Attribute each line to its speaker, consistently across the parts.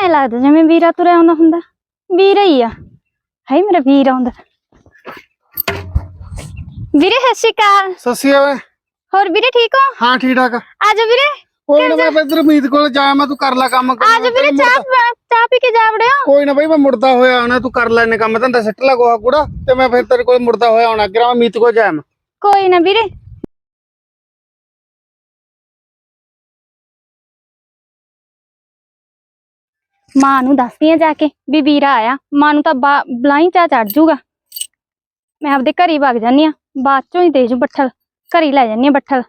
Speaker 1: ਐ ਲੱਗਦਾ ਜਿਵੇਂ ਵੀਰਾ ਤੁਰਿਆ ਆਉਂਦਾ ਹੁੰਦਾ ਵੀਰਾ ਹੀ ਆ ਹਾਈ ਮੇਰਾ ਵੀਰ ਆਉਂਦਾ ਵੀਰੇ ਸਤਿ ਸ਼੍ਰੀ ਅਕਾਲ
Speaker 2: ਸੱਸੀ ਓਏ
Speaker 1: ਹੋਰ ਵੀਰੇ ਠੀਕ ਹੋ
Speaker 2: ਹਾਂ ਠੀਕ ਠਾਕ
Speaker 1: ਆਜੋ ਵੀਰੇ
Speaker 2: ਕੋਈ ਨਾ ਮੈਂ ਇਧਰ ਉਮੀਦ ਕੋਲ ਜਾਇਆ ਮੈਂ ਤੂੰ ਕਰ ਲੈ ਕੰਮ ਕਰ
Speaker 1: ਆਜੋ ਵੀਰੇ ਚਾਹ ਪ- ਚਾਹ ਪੀ ਕੇ ਜਾ ਵੜਿਓ
Speaker 2: ਕੋਈ ਨਾ ਬਈ ਮੈਂ ਮੁੜਦਾ ਹੋਇਆ ਆਉਣਾ ਤੂੰ ਕਰ ਲੈ ਨੇ ਕੰਮ ਧੰਦਾ ਸਿੱਟ ਲਾ ਗੋਹਾ ਕੂੜਾ ਤੇ ਮੈਂ ਫਿਰ ਤੇਰੇ ਕੋਲ ਮੁੜਦਾ ਹੋਇਆ ਆਉਣਾ ਕਿਰਾ ਮੈਂ ਮੀਤ ਕੋਲ ਜਾਇਆ ਮੈਂ
Speaker 1: ਕੋਈ ਨਾ ਵੀਰੇ ਮਾਂ ਨੂੰ ਦੱਸਦੀ ਆ ਜਾ ਕੇ ਵੀ ਵੀਰਾ ਆਇਆ ਮਾਂ ਨੂੰ ਤਾਂ ਬਲਾਈ ਚਾ ਚੜ ਜੂਗਾ। ਮੈਂ ਆਪਦੇ ਘਰ ਵਗ ਜਾਨੀ ਆ ਬਾਅਦ ਚੋਂ ਹੀ ਦੇ ਜੂ ਬੱਠਲ ਘਰ ਲੈ ਜਾਨੀ ਆ ਬੱਠਲ।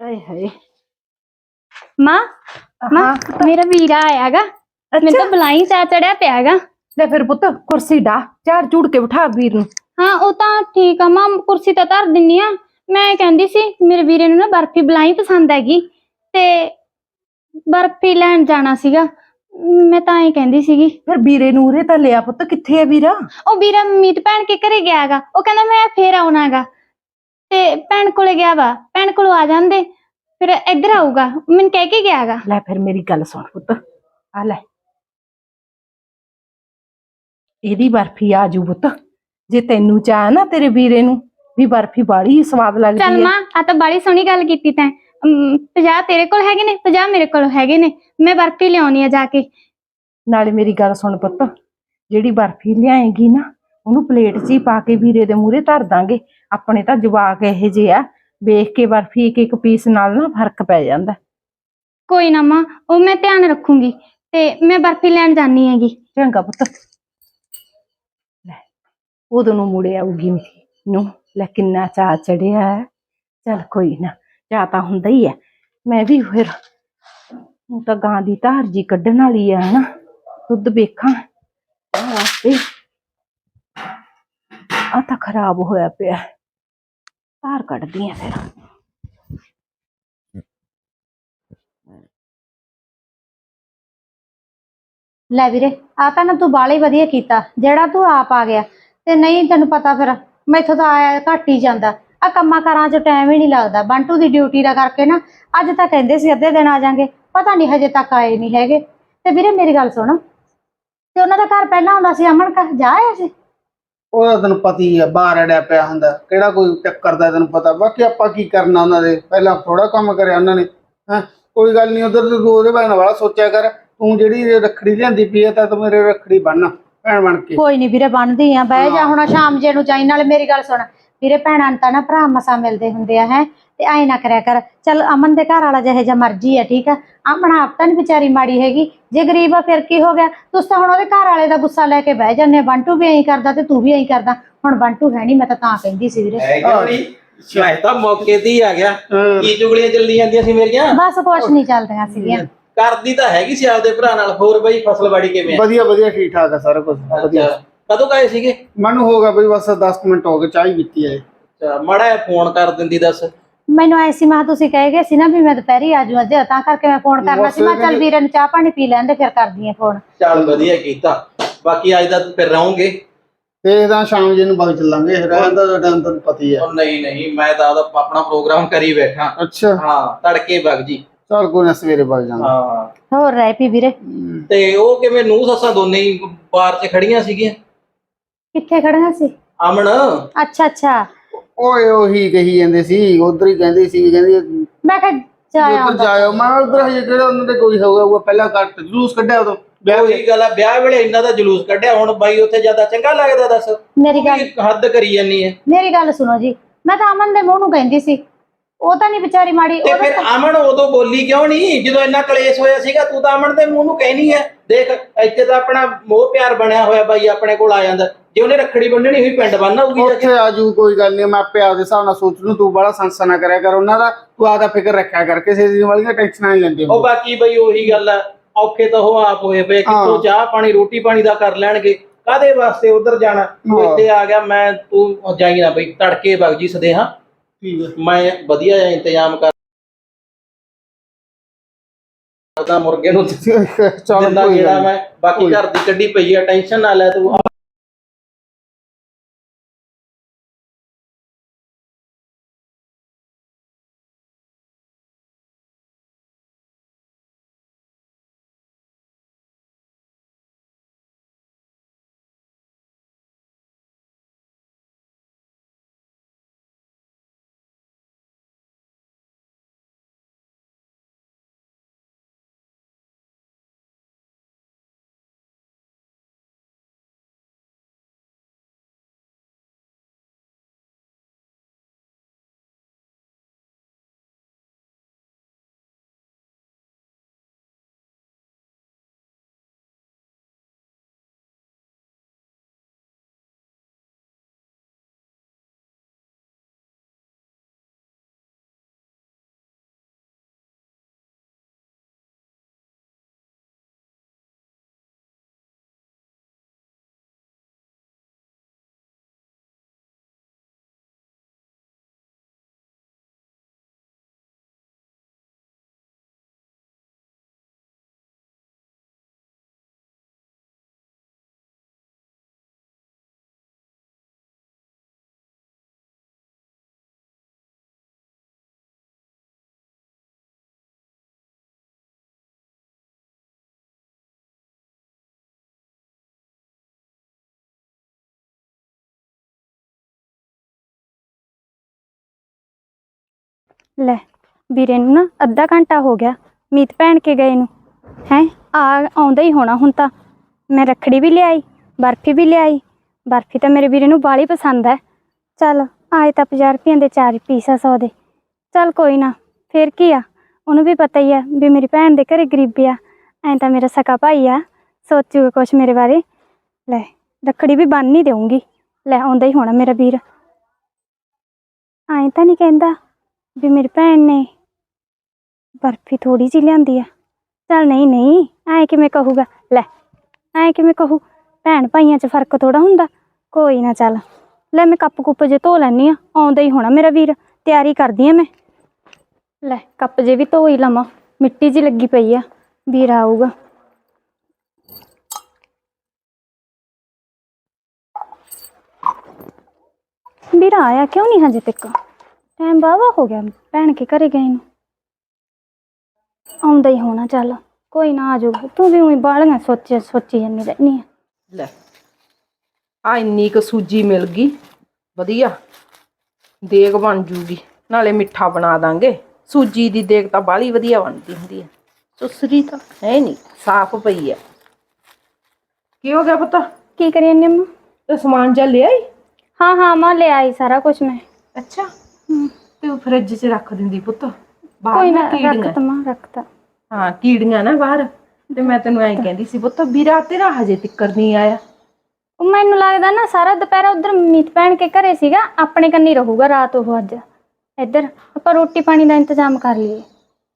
Speaker 3: ਆਏ ਹਾਏ।
Speaker 1: ਮਾਂ ਮਾਂ ਮੇਰਾ ਵੀਰਾ ਆਇਆਗਾ ਮੈਨੂੰ ਤਾਂ ਬਲਾਈ ਚਾ ਚੜਿਆ ਪਿਆਗਾ।
Speaker 3: ਲੈ ਫਿਰ ਪੁੱਤ ਕੁਰਸੀ ਢਾ ਚਾਰ ਚੂੜ ਕੇ ਬਿਠਾ ਵੀਰ ਨੂੰ।
Speaker 1: ਹਾਂ ਉਹ ਤਾਂ ਠੀਕ ਆ ਮਾਂ ਕੁਰਸੀ ਤਾਂ ਧਰ ਦਿੰਨੀ ਆ। ਮੈਂ ਕਹਿੰਦੀ ਸੀ ਮੇਰੇ ਵੀਰੇ ਨੂੰ ਨਾ ਬਰਫੀ ਬਲਾਈ ਪਸੰਦ ਹੈਗੀ ਤੇ ਬਰਫੀ ਲੈਣ ਜਾਣਾ ਸੀਗਾ। ਮੈਂ ਤਾਂ ਇਹ ਕਹਿੰਦੀ ਸੀਗੀ।
Speaker 3: ਫਿਰ ਵੀਰੇ ਨੂੰ ਉਰੇ ਤਾਂ ਲਿਆ ਪੁੱਤ ਕਿੱਥੇ ਹੈ ਵੀਰਾ?
Speaker 1: ਉਹ ਵੀਰਾ ਮੀਤ ਭੈਣ ਕੇ ਘਰੇ ਗਿਆਗਾ ਉਹ ਕਹਿੰਦਾ ਮੈਂ ਫੇਰ ਆਉਣਾਗਾ ਤੇ ਭੈਣ ਕੋਲੇ ਗਿਆ ਵਾ ਭੈਣ ਕੋਲੋਂ ਆ ਜਾਂਦੇ ਫਿਰ ਇੱਧਰ ਆਊਗਾ ਮੈਨੂੰ ਕਹਿ ਕੇ ਗਿਆਗਾ
Speaker 3: ਲੈ ਫਿਰ ਮੇਰੀ ਗੱਲ ਸੁਣ ਪੁੱਤ ਆ ਲੈ। ਇਹਦੀ ਬਰਫੀ ਆ ਜੂ ਪੁੱਤ। ਜੇ ਤੈਨੂੰ ਚਾਹ ਨਾ ਤੇਰੇ ਵੀਰੇ ਨੂੰ ਵੀ ਬਰਫੀ ਬਾੜੀ ਸਵਾਦ ਲੱਗਦੀ
Speaker 1: ਚੱਲ
Speaker 3: ਹੈ।
Speaker 1: ਮਾਂ ਆ ਤਾਂ ਬੜੀ ਸੋਹਣੀ ਗੱਲ ਕੀਤੀ ਤੈਂ। 50 ਤੇਰੇ ਕੋਲ ਹੈਗੇ ਨੇ 50 ਮੇਰੇ ਕੋਲ ਹੈਗੇ ਨੇ ਮੈਂ ਬਰਫੀ ਲਿਆਉਣੀ ਆ ਜਾ ਕੇ।
Speaker 3: ਨਾਲੇ ਮੇਰੀ ਗੱਲ ਸੁਣ ਪੁੱਤ ਜਿਹੜੀ ਬਰਫੀ ਲਿਆਏਗੀ ਨਾ ਉਹਨੂੰ ਪਲੇਟ 'ਚ ਹੀ ਪਾ ਕੇ ਵੀਰੇ ਦੇ ਮੂਹਰੇ ਧਰ ਦਾਂਗੇ। ਆਪਣੇ ਤਾਂ ਜਵਾਕ ਇਹੋ ਜਿਹੇ ਆ ਵੇਖ ਕੇ ਬਰਫੀ ਇੱਕ ਇੱਕ ਪੀਸ ਨਾਲ ਨਾ ਫ਼ਰਕ ਪੈ ਜਾਂਦਾ।
Speaker 1: ਕੋਈ ਨਾ ਮਾਂ ਉਹ ਮੈਂ ਧਿਆਨ ਰੱਖੂੰਗੀ ਤੇ ਮੈਂ ਬਰਫੀ ਲੈਣ ਜਾਣੀ ਹੈਗੀ।
Speaker 3: ਚੰਗਾ ਪੁੱਤ। ਲੈ ਉਦੋਂ ਨੂੰ ਮੁੜੇ ਆਊਗੀ ਮੇਰੀ ਨੂੰ ਲੈ ਕਿੰਨਾ ਚਾਅ ਚੜਿਆ। ਚੱਲ ਕੋਈ ਨਾ ਚਾਅ ਤਾਂ ਹੁੰਦਾ ਹੀ ਹੈ। ਮੈਂ ਵੀ ਫਿਰ ਹੁਣ ਤਾਂ ਗਾਂ ਦੀ ਧਾਰ ਜੀ ਕੱਢਣ ਵਾਲੀ ਆ, ਹਨਾ? ਦੁੱਧ ਵੇਖਾਂ। ਆ ਵਾਸਤੇ ਆ ਤਾਂ ਖਰਾਬ ਹੋਇਆ ਪਿਆ। ਧਾਰ ਕੱਢਦੀ ਆ ਫਿਰ।
Speaker 4: ਲੈ ਵੀਰੇ ਆ ਤਾਂ ਨਾ ਤੂੰ ਬਾਲੇ ਵਧੀਆ ਕੀਤਾ। ਜਿਹੜਾ ਤੂੰ ਆਪ ਆ ਗਿਆ। ਤੇ ਨਹੀਂ ਤੈਨੂੰ ਪਤਾ ਫਿਰ, ਮੈਥੋਂ ਤਾਂ ਆਇਆ ਘੱਟ ਹੀ ਜਾਂਦਾ। ਆ ਕੰਮਾਂ ਕਾਰਾਂ 'ਚ ਟਾਈਮ ਹੀ ਨਹੀਂ ਲੱਗਦਾ। ਬੰਟੂ ਦੀ ਡਿਊਟੀ ਦਾ ਕਰਕੇ ਨਾ ਅੱਜ ਤਾਂ ਕਹਿੰਦੇ ਸੀ ਅੱਧੇ ਦਿਨ ਆ ਜਾਾਂਗੇ। ਪਤਾ ਨਹੀਂ ਹਜੇ ਤੱਕ ਆਏ ਨਹੀਂ ਹੈਗੇ। ਤੇ ਵੀਰੇ ਮੇਰੀ ਗੱਲ ਸੁਣ। ਤੇ ਉਹਨਾਂ ਦਾ ਘਰ ਪਹਿਲਾਂ ਆਉਂਦਾ ਸੀ ਅਮਨ ਕਾ? ਜਾ ਆਇਆ ਸੀ?
Speaker 2: ਉਹਦਾ ਤੈਨੂੰ ਪਤੀ ਆ ਬਾਹਰ ਅੜਿਆ ਪਿਆ ਹੁੰਦਾ। ਕਿਹੜਾ ਕੋਈ ਟੱਕਰ ਦਾ ਤੈਨੂੰ ਪਤਾ? ਬਾਕੀ ਆਪਾਂ ਕੀ ਕਰਨਾ ਉਹਨਾਂ ਦੇ? ਪਹਿਲਾਂ ਥੋੜਾ ਕੰਮ ਕਰਿਆ ਉਹਨਾਂ ਨੇ। ਹਾਂ? ਕੋਈ ਗੱਲ ਨਹੀਂ ਉਧਰ ਤੂੰ ਉਹਦੇ ਬਾਰੇ ਵਾਲਾ ਸੋਚਿਆ ਕਰ। ਤੂੰ ਜਿਹੜੀ ਰੱਖੜੀ ਲਿਆਂਦੀ ਪਈ ਹੈ ਤਾਂ ਤੂੰ ਮੇਰੇ ਰੱਖੜੀ ਬੰਨ ਭੈਣ ਬਣ ਕੇ।
Speaker 4: ਕੋਈ ਨਹੀਂ ਵੀਰੇ ਬਣਦੀ ਆ। ਬਹਿ ਜਾ ਹੁਣ ਸ਼ਾਮ ਜੇ ਨੂੰ ਜਾਈ। ਨਾਲੇ ਮੇਰੀ ਗੱਲ ਸੁਣ। ਵੀਰੇ ਭੈਣਾਂ ਨੂੰ ਤਾਂ ਨਾ ਭਰਾ ਮਸਾ ਮਿਲਦੇ ਹੁੰਦੇ ਆ ਹੈ? ਤੇ ਐ ਨਾ ਕਰਿਆ ਕਰ। ਚੱਲ ਅਮਨ ਦੇ ਘਰ ਵਾਲਾ ਜਿਹੇ ਜਿਹਾ ਮਰਜ਼ੀ ਆ ਠੀਕ ਆ? ਅਮਨ ਆਪ ਤਾਂ ਨੀ ਵਿਚਾਰੀ ਮਾੜੀ ਹੈਗੀ। ਜੇ ਗਰੀਬ ਆ ਫਿਰ ਕੀ ਹੋ ਗਿਆ? ਤੁਸੀਂ ਤਾਂ ਹੁਣ ਉਹਦੇ ਘਰ ਵਾਲੇ ਦਾ ਗੁੱਸਾ ਲੈ ਕੇ ਬਹਿ ਜਾਂਦੇ ਆ। ਬੰਟੂ ਵੀ ਐਂ ਕਰਦਾ ਤੇ ਤੂੰ ਵੀ ਐਂ ਕਰਦਾ। ਹੁਣ ਬੰਟੂ ਹੈ ਨਹੀਂ ਮੈਂ ਤਾਂ ਤਾਂ ਕਹਿੰਦੀ ਸੀ ਵੀਰੇ।
Speaker 5: ਹੈ ਕਿਉਂ ਨਹੀਂ ਸ਼ਾਇਦ ਤਾਂ ਮੌਕੇ ਤੇ ਹੀ ਆ ਗਿਆ। ਕੀ ਚੁਗਲੀਆਂ ਚੱਲਦੀ ਜਾਂਦੀਆਂ ਸੀ ਮੇਰੀਆਂ?
Speaker 4: ਬਸ ਕੁਛ ਨਹੀਂ ਚੱਲਦੀਆਂ ਸੀਗੀਆਂ।
Speaker 5: ਕਰਦੀ ਤਾਂ ਹੈਗੀ ਸੀ ਆਪਦੇ ਭਰਾ ਨਾਲ। ਹੋਰ ਬਈ ਫਸਲਵਾੜੀ ਕਿਵੇਂ ਆ?
Speaker 2: ਵਧੀਆ ਵਧੀਆ ਠੀਕ ਠਾਕ ਆ ਸਾਰਾ ਕੁਝ ਵਧੀਆ।
Speaker 5: ਕਦੋਂ ਗਏ ਸੀਗੇ?
Speaker 2: ਮੈਨੂੰ ਹੋ ਗਿਆ ਬਈ ਬਸ 10 ਮਿੰਟ ਹੋ ਗਏ ਚਾਹ ਹੀ ਪੀਤੀ
Speaker 5: ਅੱਛਾ ਮੜਾ ਫੋਨ ਕਰ ਦਿੰਦੀ ਦੱਸ।
Speaker 4: ਮੈਨੂੰ ਐਸੀ ਮਾਂ ਤੁਸੀਂ ਕਹੇ ਗਏ ਸੀ ਨਾ ਵੀ ਮੈਂ ਦੁਪਹਿਰੀ ਆ ਜਾਊਂ ਅੱਜ ਤਾਂ ਕਰਕੇ ਮੈਂ ਫੋਨ ਕਰਨਾ ਸੀ। ਮੈਂ ਚੱਲ ਵੀਰੇ ਨੂੰ ਚਾਹ ਪਾਣੀ ਪੀ ਲੈਂਦੇ ਫਿਰ ਕਰਦੀ ਆ ਫੋਨ।
Speaker 5: ਚੱਲ ਵਧੀਆ ਕੀਤਾ। ਬਾਕੀ ਅੱਜ ਦਾ ਫਿਰ ਰਹੋਗੇ?
Speaker 2: ਤੇ ਇਹਦਾ ਸ਼ਾਮ ਜੇ ਨੂੰ ਬਾਅਦ ਚੱਲਾਂਗੇ ਰਹਿਣ ਦਾ ਟਾਈਮ ਤੈਨੂੰ ਪਤੀ ਹੈ
Speaker 5: ਉਹ ਨਹੀਂ ਨਹੀਂ ਮੈਂ ਤਾਂ ਆਪਦਾ ਆਪਣਾ ਪ੍ਰੋਗਰਾਮ ਕਰੀ ਬੈਠਾ।
Speaker 2: ਅੱਛਾ।
Speaker 5: ਹਾਂ ਤੜਕੇ ਵਗ ਜੀ।
Speaker 2: ਚੱਲ ਕੋਈ ਨਾ ਸਵੇਰੇ ਬਾਅਦ ਜਾਣਾ
Speaker 5: ਹਾਂ।
Speaker 4: ਹੋਰ ਰਹਿ ਪੀ ਵੀਰੇ।
Speaker 5: ਤੇ ਉਹ ਕਿਵੇਂ ਨੂੰਹ ਸੱਸਾਂ ਦੋਨੇ ਹੀ ਬਾਹਰ 'ਚ ਖੜੀਆਂ ਸੀਗੀਆਂ?
Speaker 4: ਕਿੱਥੇ ਖੜੀਆਂ ਸੀ?
Speaker 5: ਅਮਨ
Speaker 4: ਅੱਛਾ ਅੱਛਾ।
Speaker 2: ਓਏ ਉਹੀ ਕਹੀ ਜਾਂਦੇ ਸੀ ਉਧਰ ਹੀ ਕਹਿੰਦੇ ਸੀ ਕਹਿੰਦੇ
Speaker 4: ਮੈਂ ਕਿਹਾ ਜਾਇਆ
Speaker 2: ਉਧਰ ਜਾਇਓ ਮੈਂ ਉਧਰ ਹਜੇ ਕਿਹੜਾ ਉਹਨਾਂ ਦੇ ਕੋਈ ਹੋਊਗਾ ਉਹ ਪਹਿਲਾਂ ਕੱਟ ਜਲੂਸ ਕੱਢਿਆ ਉਦੋਂ। ਵਿਆਹ
Speaker 5: ਉਹੀ ਗੱਲ ਆ ਵਿਆਹ ਵੇਲੇ ਇੰਨਾ ਦਾ ਜਲੂਸ ਕੱਢਿਆ ਹੁਣ ਬਾਈ ਉੱਥੇ ਜ਼ਿਆਦਾ ਚੰਗਾ ਲੱਗਦਾ ਦੱਸ।
Speaker 4: ਮੇਰੀ ਗੱਲ
Speaker 5: ਹੱਦ ਕਰੀ ਜਾਨੀ ਹੈ
Speaker 4: ਮੇਰੀ ਗੱਲ ਸੁਣੋ ਜੀ ਮੈਂ ਤਾਂ ਅਮਨ ਦੇ ਮੂੰਹ ਨੂੰ ਕਹਿੰਦੀ ਸੀ। ਉਹ ਤਾਂ ਨਹੀਂ ਵਿਚਾਰੀ ਮਾੜੀ
Speaker 5: ਤੇ
Speaker 4: ਉਹ
Speaker 5: ਫਿਰ ਅਮਨ ਉਦੋਂ ਬੋਲੀ ਕਿਉਂ ਨਹੀਂ ਜਦੋਂ ਇੰਨਾ ਕਲੇਸ਼ ਹੋਇਆ ਸੀਗਾ ਤੂੰ ਤਾਂ ਅਮਨ ਦੇ ਮੂੰਹ ਨੂੰ ਕਹਿਣੀ ਹੈ ਦੇਖ ਇੱਥੇ ਤਾਂ ਆਪਣਾ ਮੋਹ ਪਿਆਰ ਬਣਿਆ ਹੋਇਆ ਬਾਈ ਆਪਣੇ ਕੋਲ ਆ ਜਾਂਦਾ। ਜੇ ਉਹਨੇ ਰੱਖੜੀ ਬੰਨਣੀ ਹੋਈ ਪਿੰਡ ਬੰਨ ਆਊਗੀ ਜਾ ਕੇ।
Speaker 2: ਉੱਥੇ ਆਜੂ ਕੋਈ ਗੱਲ ਨਹੀਂ ਮੈਂ ਆਪੇ ਆਪਦੇ ਹਿਸਾਬ ਨਾਲ ਸੋਚ ਲੂ ਤੂੰ ਬੜਾ ਸੰਸਾ ਨਾ ਕਰਿਆ ਕਰ ਉਹਨਾਂ ਦਾ ਤੂੰ ਆਦਾ ਫਿਕਰ ਰੱਖਿਆ ਕਰ ਕਿਸੇ ਚੀਜ਼ ਵਾਲੀਆਂ ਟੈਨਸ਼ਨਾਂ ਨਹੀਂ ਲੈਂਦੇ
Speaker 5: ਉਹ ਬਾਕੀ ਬਈ ਉਹੀ ਗੱਲ ਆ ਔਖੇ ਤਾਂ ਉਹ ਆਪ ਹੋਏ ਪਏ ਕਿੱਥੋਂ। ਚਾਹ ਪਾਣੀ ਰੋਟੀ ਪਾਣੀ ਦਾ ਕਰ ਲੈਣਗੇ ਕਾਦੇ ਵਾਸਤੇ ਉਧਰ ਜਾਣਾ ਤੂੰ। ਇੱਥੇ ਆ ਗਿਆ ਮੈਂ ਤੂੰ ਜਾਈ ਨਾ ਬਈ ਤੜਕੇ ਵਗ ਜੀ ਸਦੇਹਾ
Speaker 2: ਠੀਕ ਹੈ
Speaker 5: ਮੈਂ ਵਧੀਆ ਜਿਹਾ ਇੰਤਜ਼ਾਮ ਕਰ ਕਰਦਾ ਮੁਰਗੇ ਨੂੰ
Speaker 2: ਚੱਲ
Speaker 5: ਦਿੰਦਾ
Speaker 2: ਕੋਈ
Speaker 5: ਜਿਹੜਾ
Speaker 2: ਨੀ।
Speaker 5: ਮੈਂ ਬਾਕੀ ਘਰ ਦੀ ਕੱਢੀ ਪਈ ਆ ਟੈਨਸ਼ਨ ਨਾ ਲੈ ਤੂੰ
Speaker 1: ਲੈ ਵੀਰੇ ਨੂੰ ਨਾ ਅੱਧਾ ਘੰਟਾ ਹੋ ਗਿਆ, ਮੀਤ ਭੈਣ ਕੇ ਗਏ ਨੂੰ। ਹੈ, ਆ ਆਉਂਦਾ ਹੀ ਹੋਣਾ ਹੁਣ ਤਾਂ। ਮੈਂ ਰੱਖੜੀ ਵੀ ਲਿਆਈ, ਬਰਫੀ ਵੀ ਲਿਆਈ। ਬਰਫੀ ਤਾਂ ਮੇਰੇ ਵੀਰੇ ਨੂੰ ਬਾਲੀ ਪਸੰਦ ਹੈ। ਚੱਲ, ਆਏ ਤਾਂ 50 ਰੁਪਈਆਂ ਦੇ ਚਾਰ ਪੀਸ ਆ ਸੌ ਦੇ। ਚੱਲ ਕੋਈ ਨਾ, ਫਿਰ ਕੀ ਆ? ਉਹਨੂੰ ਵੀ ਪਤਾ ਹੀ ਆ ਵੀ ਮੇਰੀ ਭੈਣ ਦੇ ਘਰੇ ਗਰੀਬੀ ਆ। ਐਂ ਤਾਂ ਮੇਰਾ ਸਕਾ ਭਾਈ ਆ। ਸੋਚੂਗਾ ਕੁਛ ਮੇਰੇ ਬਾਰੇ। ਲੈ, ਰੱਖੜੀ ਵੀ ਬੰਨ ਨਹੀਂ ਦੇਵਾਂਗੀ ਲੈ, ਆਉਂਦਾ ਹੀ ਹੋਣਾ ਮੇਰਾ ਵੀਰ। ਐਂ ਤਾਂ ਨਹੀਂ ਕਹਿੰਦਾ। ਵੀ ਮੇਰੀ ਭੈਣ ਨੇ ਬਰਫੀ ਥੋੜੀ ਜਿਹੀ ਲਿਆਂਦੀ ਆ। ਚੱਲ ਨਹੀਂ ਨਹੀਂ, ਐਂ ਕਿਵੇਂ ਕਹੂਗਾ? ਲੈ, ਐਂ ਕਿਵੇਂ ਕਹੂ? ਭੈਣ ਭਾਈਆਂ 'ਚ ਫ਼ਰਕ ਥੋੜਾ ਹੁੰਦਾ। ਕੋਈ ਨਾ ਚੱਲ। ਲੈ ਮੈਂ ਕੱਪ ਕੁੱਪ ਜੇ ਧੋ ਲੈਣੀ ਆ, ਆਉਂਦਾ ਹੀ ਹੋਣਾ ਮੇਰਾ ਵੀਰ। ਤਿਆਰੀ ਕਰਦੀ ਆ ਮੈਂ। ਲੈ, ਕੱਪ ਜੇ ਵੀ ਧੋ ਹੀ ਲਵਾਂ। ਮਿੱਟੀ ਜੀ ਲੱਗੀ ਪਈ ਆ, ਵੀਰ ਆਊਗਾ। ਵੀਰ ਆਇਆ ਕਿਉਂ ਨਹੀਂ ਹਜੇ ਤੱਕ? ਟਾਈਮ ਵਾਹਵਾ ਹੋ ਗਿਆ। ਭੈਣ ਕੇ ਘਰੇ ਗਏ ਨੂੰ। ਆਉਂਦਾ ਹੀ ਹੋਣਾ ਚੱਲ। ਕੋਈ ਨਾ ਆ ਜਾਊਗਾ ਤੂੰ ਵੀ ਉਹੀ ਬਾਲੀਆਂ ਸੋਚੀ ਸੋਚੀ ਜਾਂਦੀ ਰਹਿਨੀ ਆ।
Speaker 3: ਲੈ ਆ ਇੰਨੀ ਕੁ ਸੂਜੀ ਮਿਲ ਗਈ। ਵਧੀਆ। ਦੇਗ ਬਣ ਜੂਗੀ। ਨਾਲੇ ਮਿੱਠਾ ਬਣਾ ਦਾਂਗੇ। ਸੂਜੀ ਦੀ ਦੇਗ ਤਾਂ ਬਾਹਲੀ ਵਧੀਆ ਬਣਦੀ ਹੁੰਦੀ ਹੈ ਸੁਸਰੀ ਤਾਂ। ਹੈ ਨਹੀਂ ਸਾਫ਼ ਪਈ ਹੈ ਕੀ ਹੋ ਗਿਆ ਪਤਾ?
Speaker 1: ਕੀ ਕਰੀ ਅੰਮਾ
Speaker 3: ਤੇ ਸਮਾਨ ਜਾ ਲਿਆ
Speaker 1: ਹਾਂ ਹਾਂ ਮਾਂ ਲੈ ਆਈ ਸਾਰਾ ਕੁਝ ਮੈਂ।
Speaker 3: ਅੱਛਾ। ਤੇ ਉਹ ਫ੍ਰਿਜ 'ਚ ਰੱਖ ਦਿੰਦੀ ਪੁੱਤ। ਬਾਹਰ
Speaker 1: ਕੋਈ
Speaker 3: ਨਾ
Speaker 1: ਨਾ
Speaker 3: ਕੀੜੀਆਂ।
Speaker 1: ਰੱਖ ਤਮਾ ਰੱਖਤਾ
Speaker 3: ਹਾਂ ਕੀੜੀਆਂ ਨਾ ਬਾਹਰ। ਤੇ ਮੈਂ ਤੈਨੂੰ ਐਂ ਕਹਿੰਦੀ ਸੀ ਪੁੱਤ ਵੀਰਾ ਤੇਰਾ ਹਜੇ ਤਿੱਕਰ ਨਹੀਂ ਆਇਆ।
Speaker 1: ਉਹ ਮੈਨੂੰ ਲੱਗਦਾ ਨਾ ਸਾਰਾ ਦੁਪਹਿਰ ਉਧਰ ਮੀਤ ਭੈਣ ਕੇ ਘਰੇ ਸੀਗਾ ਆਪਣੇ ਕੰਨੀ ਰਹੂਗਾ ਰਾਤ ਉਹ ਅੱਜ। ਇੱਧਰ ਆਪਾਂ ਰੋਟੀ ਪਾਣੀ ਦਾ ਇੰਤਜ਼ਾਮ ਕਰ ਲਈਏ।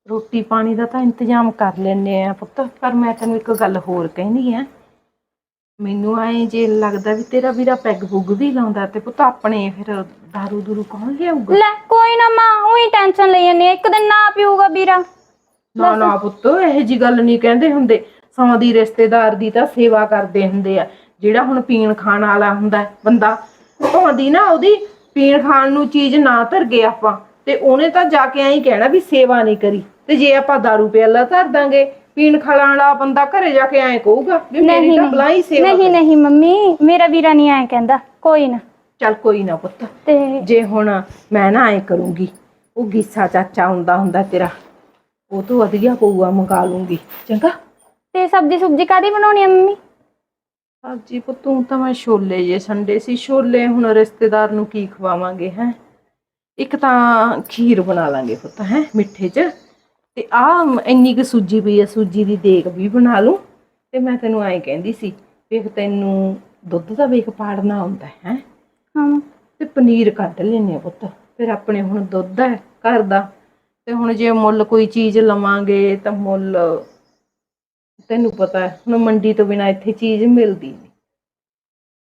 Speaker 3: ਰੋਟੀ ਪਾਣੀ ਦਾ ਤਾਂ ਇੰਤਜ਼ਾਮ ਕਰ ਲੈਨੇ ਆ ਪੁੱਤ ਪਰ ਮੈਂ ਤੈਨੂੰ ਇੱਕ ਗੱਲ ਹੋਰ ਕਹਿੰਦੀ ਆ। ਮੈਨੂੰ ਐਂ ਜੇ ਲੱਗਦਾ ਵੀ ਤੇਰਾ ਵੀਰਾ ਪੈਗ ਪੁੱਗ ਵੀ ਲਾਉਂਦਾ ਤੇ ਪੁੱਤ ਆਪਣੇ ਫਿਰ ਦਾਰੂ ਦੂਰੂ ਕੌਣ ਲਿਆਊਗਾ?
Speaker 1: ਲੈ ਕੋਈ ਨਾ ਮਾਂ ਉਹੀ ਟੈਨਸ਼ਨ ਲਈ ਜਾਂਦੀ ਆ ਇੱਕ ਦਿਨ ਨਾ ਪੀਊਗਾ ਵੀਰਾ।
Speaker 3: ਨਾ ਨਾ ਪੁੱਤ ਇਹੋ ਜੀ ਗੱਲ ਨਹੀਂ ਕਹਿੰਦੇ ਹੁੰਦੇ। ਸੌ ਦੀ ਰਿਸ਼ਤੇਦਾਰ ਦੀ ਤਾਂ ਸੇਵਾ ਕਰਦੇ ਹੁੰਦੇ ਆ। ਜਿਹੜਾ ਹੁਣ ਪੀਣ ਖਾਣ ਵਾਲਾ ਹੁੰਦਾ ਹੈ ਬੰਦਾ ਭਾਂਦੀ ਨਾ ਉਹਦੀ ਪੀਣ ਖਾਣ ਨੂੰ ਚੀਜ਼ ਨਾ ਧਰ ਗਏ ਆਪਾਂ। ਤੇ ਉਹਨੇ ਤਾਂ ਜਾ ਕੇ ਐਂ ਹੀ ਕਹਿਣਾ ਵੀ ਸੇਵਾ ਨਹੀਂ ਕਰੀ। ਤੇ ਜੇ ਆਪਾਂ ਦਾਰੂ ਪਿਆਲਾ ਧਰ ਦਾਂਗੇ ਪੀਣ ਖਾਣ ਵਾਲਾ ਬੰਦਾ ਘਰੇ ਜਾ ਕੇ ਐਂ ਕਹੂਗਾ ਵੀ ਮੇਰੀ
Speaker 1: ਨਹੀਂ
Speaker 3: ਤਾਂ ਬਲਾਈ ਸੇਵਾ
Speaker 1: ਨਹੀਂ ਨਹੀਂ ਮੰਮੀ ਮੇਰਾ ਵੀਰਾ ਨਹੀਂ ਐਂ ਕਹਿੰਦਾ ਕੋਈ ਨਾ।
Speaker 3: ਚੱਲ ਕੋਈ ਨਾ ਪੁੱਤ।
Speaker 1: ਤੇ
Speaker 3: ਜੇ ਹੁਣ ਮੈਂ ਨਾ ਐ ਕਰੂੰਗੀ ਉਹ ਗੀਸਾ ਚਾਚਾ ਹੁੰਦਾ ਹੁੰਦਾ ਤੇਰਾ ਉਹ ਤੋਂ ਵਧੀਆ ਪਊਆ ਮੰਗਾ ਲੂੰਗੀ। ਚੰਗਾ?
Speaker 1: ਤੇ ਸਬਜ਼ੀ ਸੁਬਜੀ ਕਾਦੀ ਬਣਾਉਣੀ ਆ ਮੰਮੀ?
Speaker 3: ਸਬਜੀ ਪੁੱਤੂ ਤਾਂ ਮੈਂ ਛੋਲੇ ਜੇ ਸੰਡੇ ਸੀ ਛੋਲੇ ਹੁਣ ਰਿਸ਼ਤੇਦਾਰ ਨੂੰ ਕੀ ਖਵਾਵਾਂਗੇ ਹੈ? ਇੱਕ ਤਾਂ ਖੀਰ ਬਣਾ ਲਾਂਗੇ ਪੁੱਤ ਹੈ ਮਿੱਠੇ 'ਚ। ਤੇ ਆ ਇੰਨੀ ਕੁ ਸੂਜੀ ਪਈ ਆ ਸੂਜੀ ਦੀ ਦੇਗ ਵੀ ਬਣਾ ਲੂੰ ਤੇ ਮੈਂ ਤੈਨੂੰ ਐਂ ਕਹਿੰਦੀ ਸੀ ਵੇਖ ਤੈਨੂੰ ਦੁੱਧ ਦਾ ਵੇਖ ਪਾੜਨਾ ਹੁੰਦਾ ਹੈ
Speaker 1: ਹਾਂ?
Speaker 3: ਤੇ ਪਨੀਰ ਕੱਢ ਲੈਨੇ ਪੁੱਤ। ਫਿਰ ਆਪਣੇ ਹੁਣ ਦੁੱਧ ਹੈ ਘਰ ਦਾ ਤੇ ਹੁਣ ਜੇ ਮੁੱਲ ਕੋਈ ਚੀਜ਼ ਲਵਾਂਗੇ ਤਾਂ ਮੁੱਲ ਤੈਨੂੰ ਪਤਾ ਹੁਣ ਮੰਡੀ ਤੋਂ ਬਿਨਾ ਇੱਥੇ ਚੀਜ਼ ਮਿਲਦੀ ਨਹੀਂ।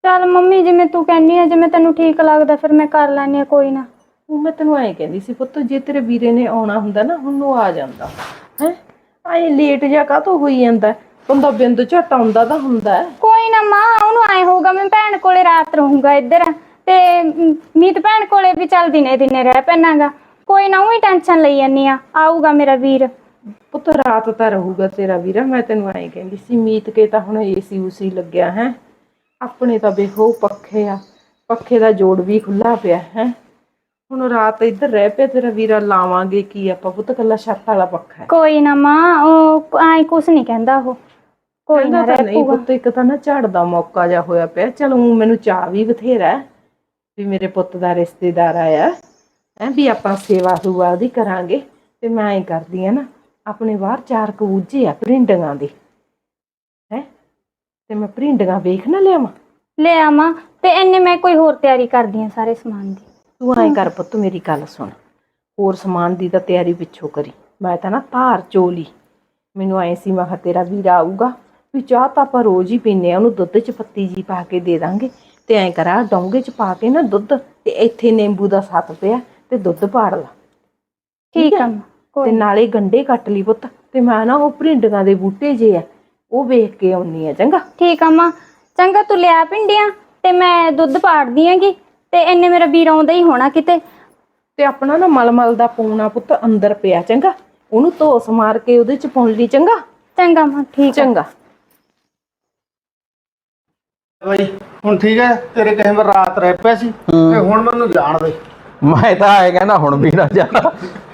Speaker 1: ਚੱਲ ਮੰਮੀ ਜਿਵੇਂ ਤੂੰ ਕਹਿੰਨੀ ਆ ਜਿਵੇਂ ਤੈਨੂੰ ਠੀਕ ਲੱਗਦਾ ਫਿਰ ਮੈਂ ਕਰ ਲੈਣੀ ਆ ਕੋਈ ਨਾ।
Speaker 3: ਉਹ ਮੈਂ ਤੈਨੂੰ ਐਂ ਕਹਿੰਦੀ ਸੀ ਪੁੱਤ ਜੇ ਤੇਰੇ ਵੀਰੇ ਨੇ ਆਉਣਾ ਹੁੰਦਾ ਨਾ ਹੁਣ ਉਹ ਆ ਜਾਂਦਾ। ਹੈ? ਐ ਲੇਟ ਜਾ ਕਾਹਤੋਂ ਹੋਈ ਜਾਂਦਾ? ਹੈ? ਬੰਦਾ ਬਿੰਦ ਝਟ ਆਉਂਦਾ ਤਾਂ ਹੁੰਦਾ। ਹੈ।
Speaker 1: ਕੋਈ ਨਾ ਮਾਂ ਉਹਨੂੰ ਆਏ ਹੋਊਗਾ ਮੈਂ ਭੈਣ ਕੋਲੇ ਰਾਤ ਰਹੂੰਗਾ ਇੱਧਰ। ਤੇ ਮ, ਮੀਤ ਭੈਣ ਕੋਲੇ ਵੀ ਚੱਲ ਦਿਨੇ ਦਿਨੇ ਰਹਿ ਪੈਣਾਗਾ। ਕੋਈ ਨਾ ਉਹੀ ਟੈਨਸ਼ਨ ਲਈ ਜਾਨੀ ਆ। ਆਊਗਾ ਮੇਰਾ ਵੀਰ।
Speaker 3: ਪੁੱਤ ਰਾਤ ਤਾਂ ਰਹੂਗਾ ਤੇਰਾ ਵੀਰਾ ਮੈਂ ਤੈਨੂੰ ਐਂ ਕਹਿੰਦੀ ਸੀ ਮੀਤ ਕੇ ਤਾਂ ਹੁਣ ਏਸੀ ਉਸੀ ਲੱਗਿਆ ਹੈ? ਆਪਣੇ ਤਾਂ ਵੇਖੋ ਪੱਖੇ ਆ। ਪੱਖੇ ਦਾ ਜੋੜ ਵੀ ਖੁੱਲਾ ਪਿਆ ਹੈ? ਹੁਣ ਰਾਤ ਇੱਧਰ ਰਹਿ ਪਿਆ ਤੇਰਾ ਵੀਰਾ ਲਾਵਾਂਗੇ ਕੀ ਆਪਾਂ? ਪੁੱਤ ਕੱਲਾ ਛੱਤ ਵਾਲਾ ਪੱਖਾ ਹੈ।
Speaker 1: ਕੋਈ ਨਾ ਮਾਂ ਉਹ ਐ ਕੁਛ ਨਹੀਂ ਕਹਿੰਦਾ ਉਹ। ਕੋਈ
Speaker 3: ਕਹਿੰਦਾ
Speaker 1: ਨਾ
Speaker 3: ਤਾਂ
Speaker 1: ਰਹਿ
Speaker 3: ਨਹੀਂ ਪੁੱਤ ਇੱਕ ਤਾਂ ਨਾ ਝੜ ਦਾ ਮੌਕਾ ਜਾ ਹੋਇਆ ਪਿਆ। ਚਲ ਊਂ ਮੈਨੂੰ ਚਾਹ ਵੀ ਬਥੇਰਾ ਹੈ ਵੀ ਮੇਰੇ ਪੁੱਤ ਦਾ ਰਿਸ਼ਤੇਦਾਰ ਆਇਆ। ਹੈ ਵੀ ਆਪਾਂ ਸੇਵਾ ਸੁਵਾ ਉਹਦੀ ਕਰਾਂਗੇ। ਤੇ ਮੈਂ ਐਂ ਕਰਦੀ ਆ ਨਾ ਆਪਣੇ ਬਾਹਰ ਚਾਰ ਕਬੂਜੇ ਆ ਪ੍ਰਿੰਡਾਂ ਦੇ। ਹੈ? ਤੇ ਮੈਂ ਪ੍ਰਿੰਡਾਂ ਵੇਖ ਨਾ ਲਿਆਵਾਂ?
Speaker 1: ਲੈ ਆਵਾਂ ਤੇ ਇੰਨੇ ਮੈਂ ਕੋਈ ਹੋਰ ਤਿਆਰੀ ਕਰਦੀ ਆ ਸਾਰੇ ਸਮਾਨ ਦੀ।
Speaker 3: ਤੂੰ ਐਂ ਕਰ ਪੁੱਤ ਮੇਰੀ ਗੱਲ ਸੁਣ। ਹੋਰ ਸਮਾਨ ਦੀ ਤਾਂ ਤਿਆਰੀ ਪਿੱਛੋਂ ਕਰੀ। ਮੈਂ ਤਾਂ ਨਾ ਧਾਰ ਚੋਲੀ। ਮੈਨੂੰ ਐਂ ਸੀ ਮੈਂ ਕਿਹਾ ਤੇਰਾ ਵੀਰਾ ਆਊਗਾ। ਵੀ ਚਾਹ ਤਾਂ ਆਪਾਂ ਰੋਜ਼ ਹੀ ਪੀਨੇ ਆ ਉਹਨੂੰ ਦੁੱਧ 'ਚ ਪੱਤੀ ਜੀ ਪਾ ਕੇ ਦੇ ਦਾਂਗੇ। ਤੇ ਐਂ ਕਰਾ ਡੋਂਗੇ 'ਚ ਪਾ ਕੇ ਨਾ ਦੁੱਧ ਤੇ ਇੱਥੇ ਨਿੰਬੂ ਦਾ ਸੱਤ ਪਿਆ ਤੇ ਦੁੱਧ ਪਾੜ ਲਾ।
Speaker 1: ਠੀਕ ਆ
Speaker 3: ਤੇ ਨਾਲੇ ਗੰਡੇ ਕੱਟ ਲਈ ਪੁੱਤ। ਤੇ ਮੈਂ ਨਾ ਉਹ ਭਰਿੰਡਾਂ ਦੇ ਬੂਟੇ ਜੇ ਆ ਉਹ ਵੇਖ ਕੇ ਆਉਣੀ ਆ ਚੰਗਾ।
Speaker 1: ਠੀਕ ਆ ਮਾਂ। ਚੰਗਾ ਤੂੰ ਲਿਆ ਪਿੰਡੀਆਂ ਤੇ ਮੈਂ ਦੁੱਧ ਪਾੜਦੀ ਆਂਗੀ ਤੇ ਇੰਨੇ ਮੇਰਾ ਵੀਰ ਆਉਂਦਾ ਹੀ ਹੋਣਾ ਕਿਤੇ।
Speaker 3: ਤੇ ਆਪਣਾ ਨਾ ਮਲਮਲ ਦਾ ਪੂਣਾ ਪੁੱਤ ਅੰਦਰ ਪਿਆ ਚੰਗਾ। ਉਹਨੂੰ ਧੋਸ ਮਾਰ ਕੇ ਉਹਦੇ 'ਚ ਪਾਉਣ ਲਈ ਚੰਗਾ।
Speaker 1: ਚੰਗਾ ਮਾਂ ਠੀਕ
Speaker 3: ਚੰਗਾ।
Speaker 2: ਬਾਈ ਹੁਣ ਠੀਕ ਹੈ ਤੇਰੇ ਕਹੇ ਮੈਂ ਰਾਤ ਰਹਿ ਪਿਆ ਸੀ ਤੇ ਹੁਣ ਮੈਨੂੰ ਜਾਣ ਦੇ।
Speaker 5: ਮੈਂ ਤਾਂ ਆਏ ਕਹਿੰਦਾ ਹੁਣ ਵੀ ਨਾ ਜਾ।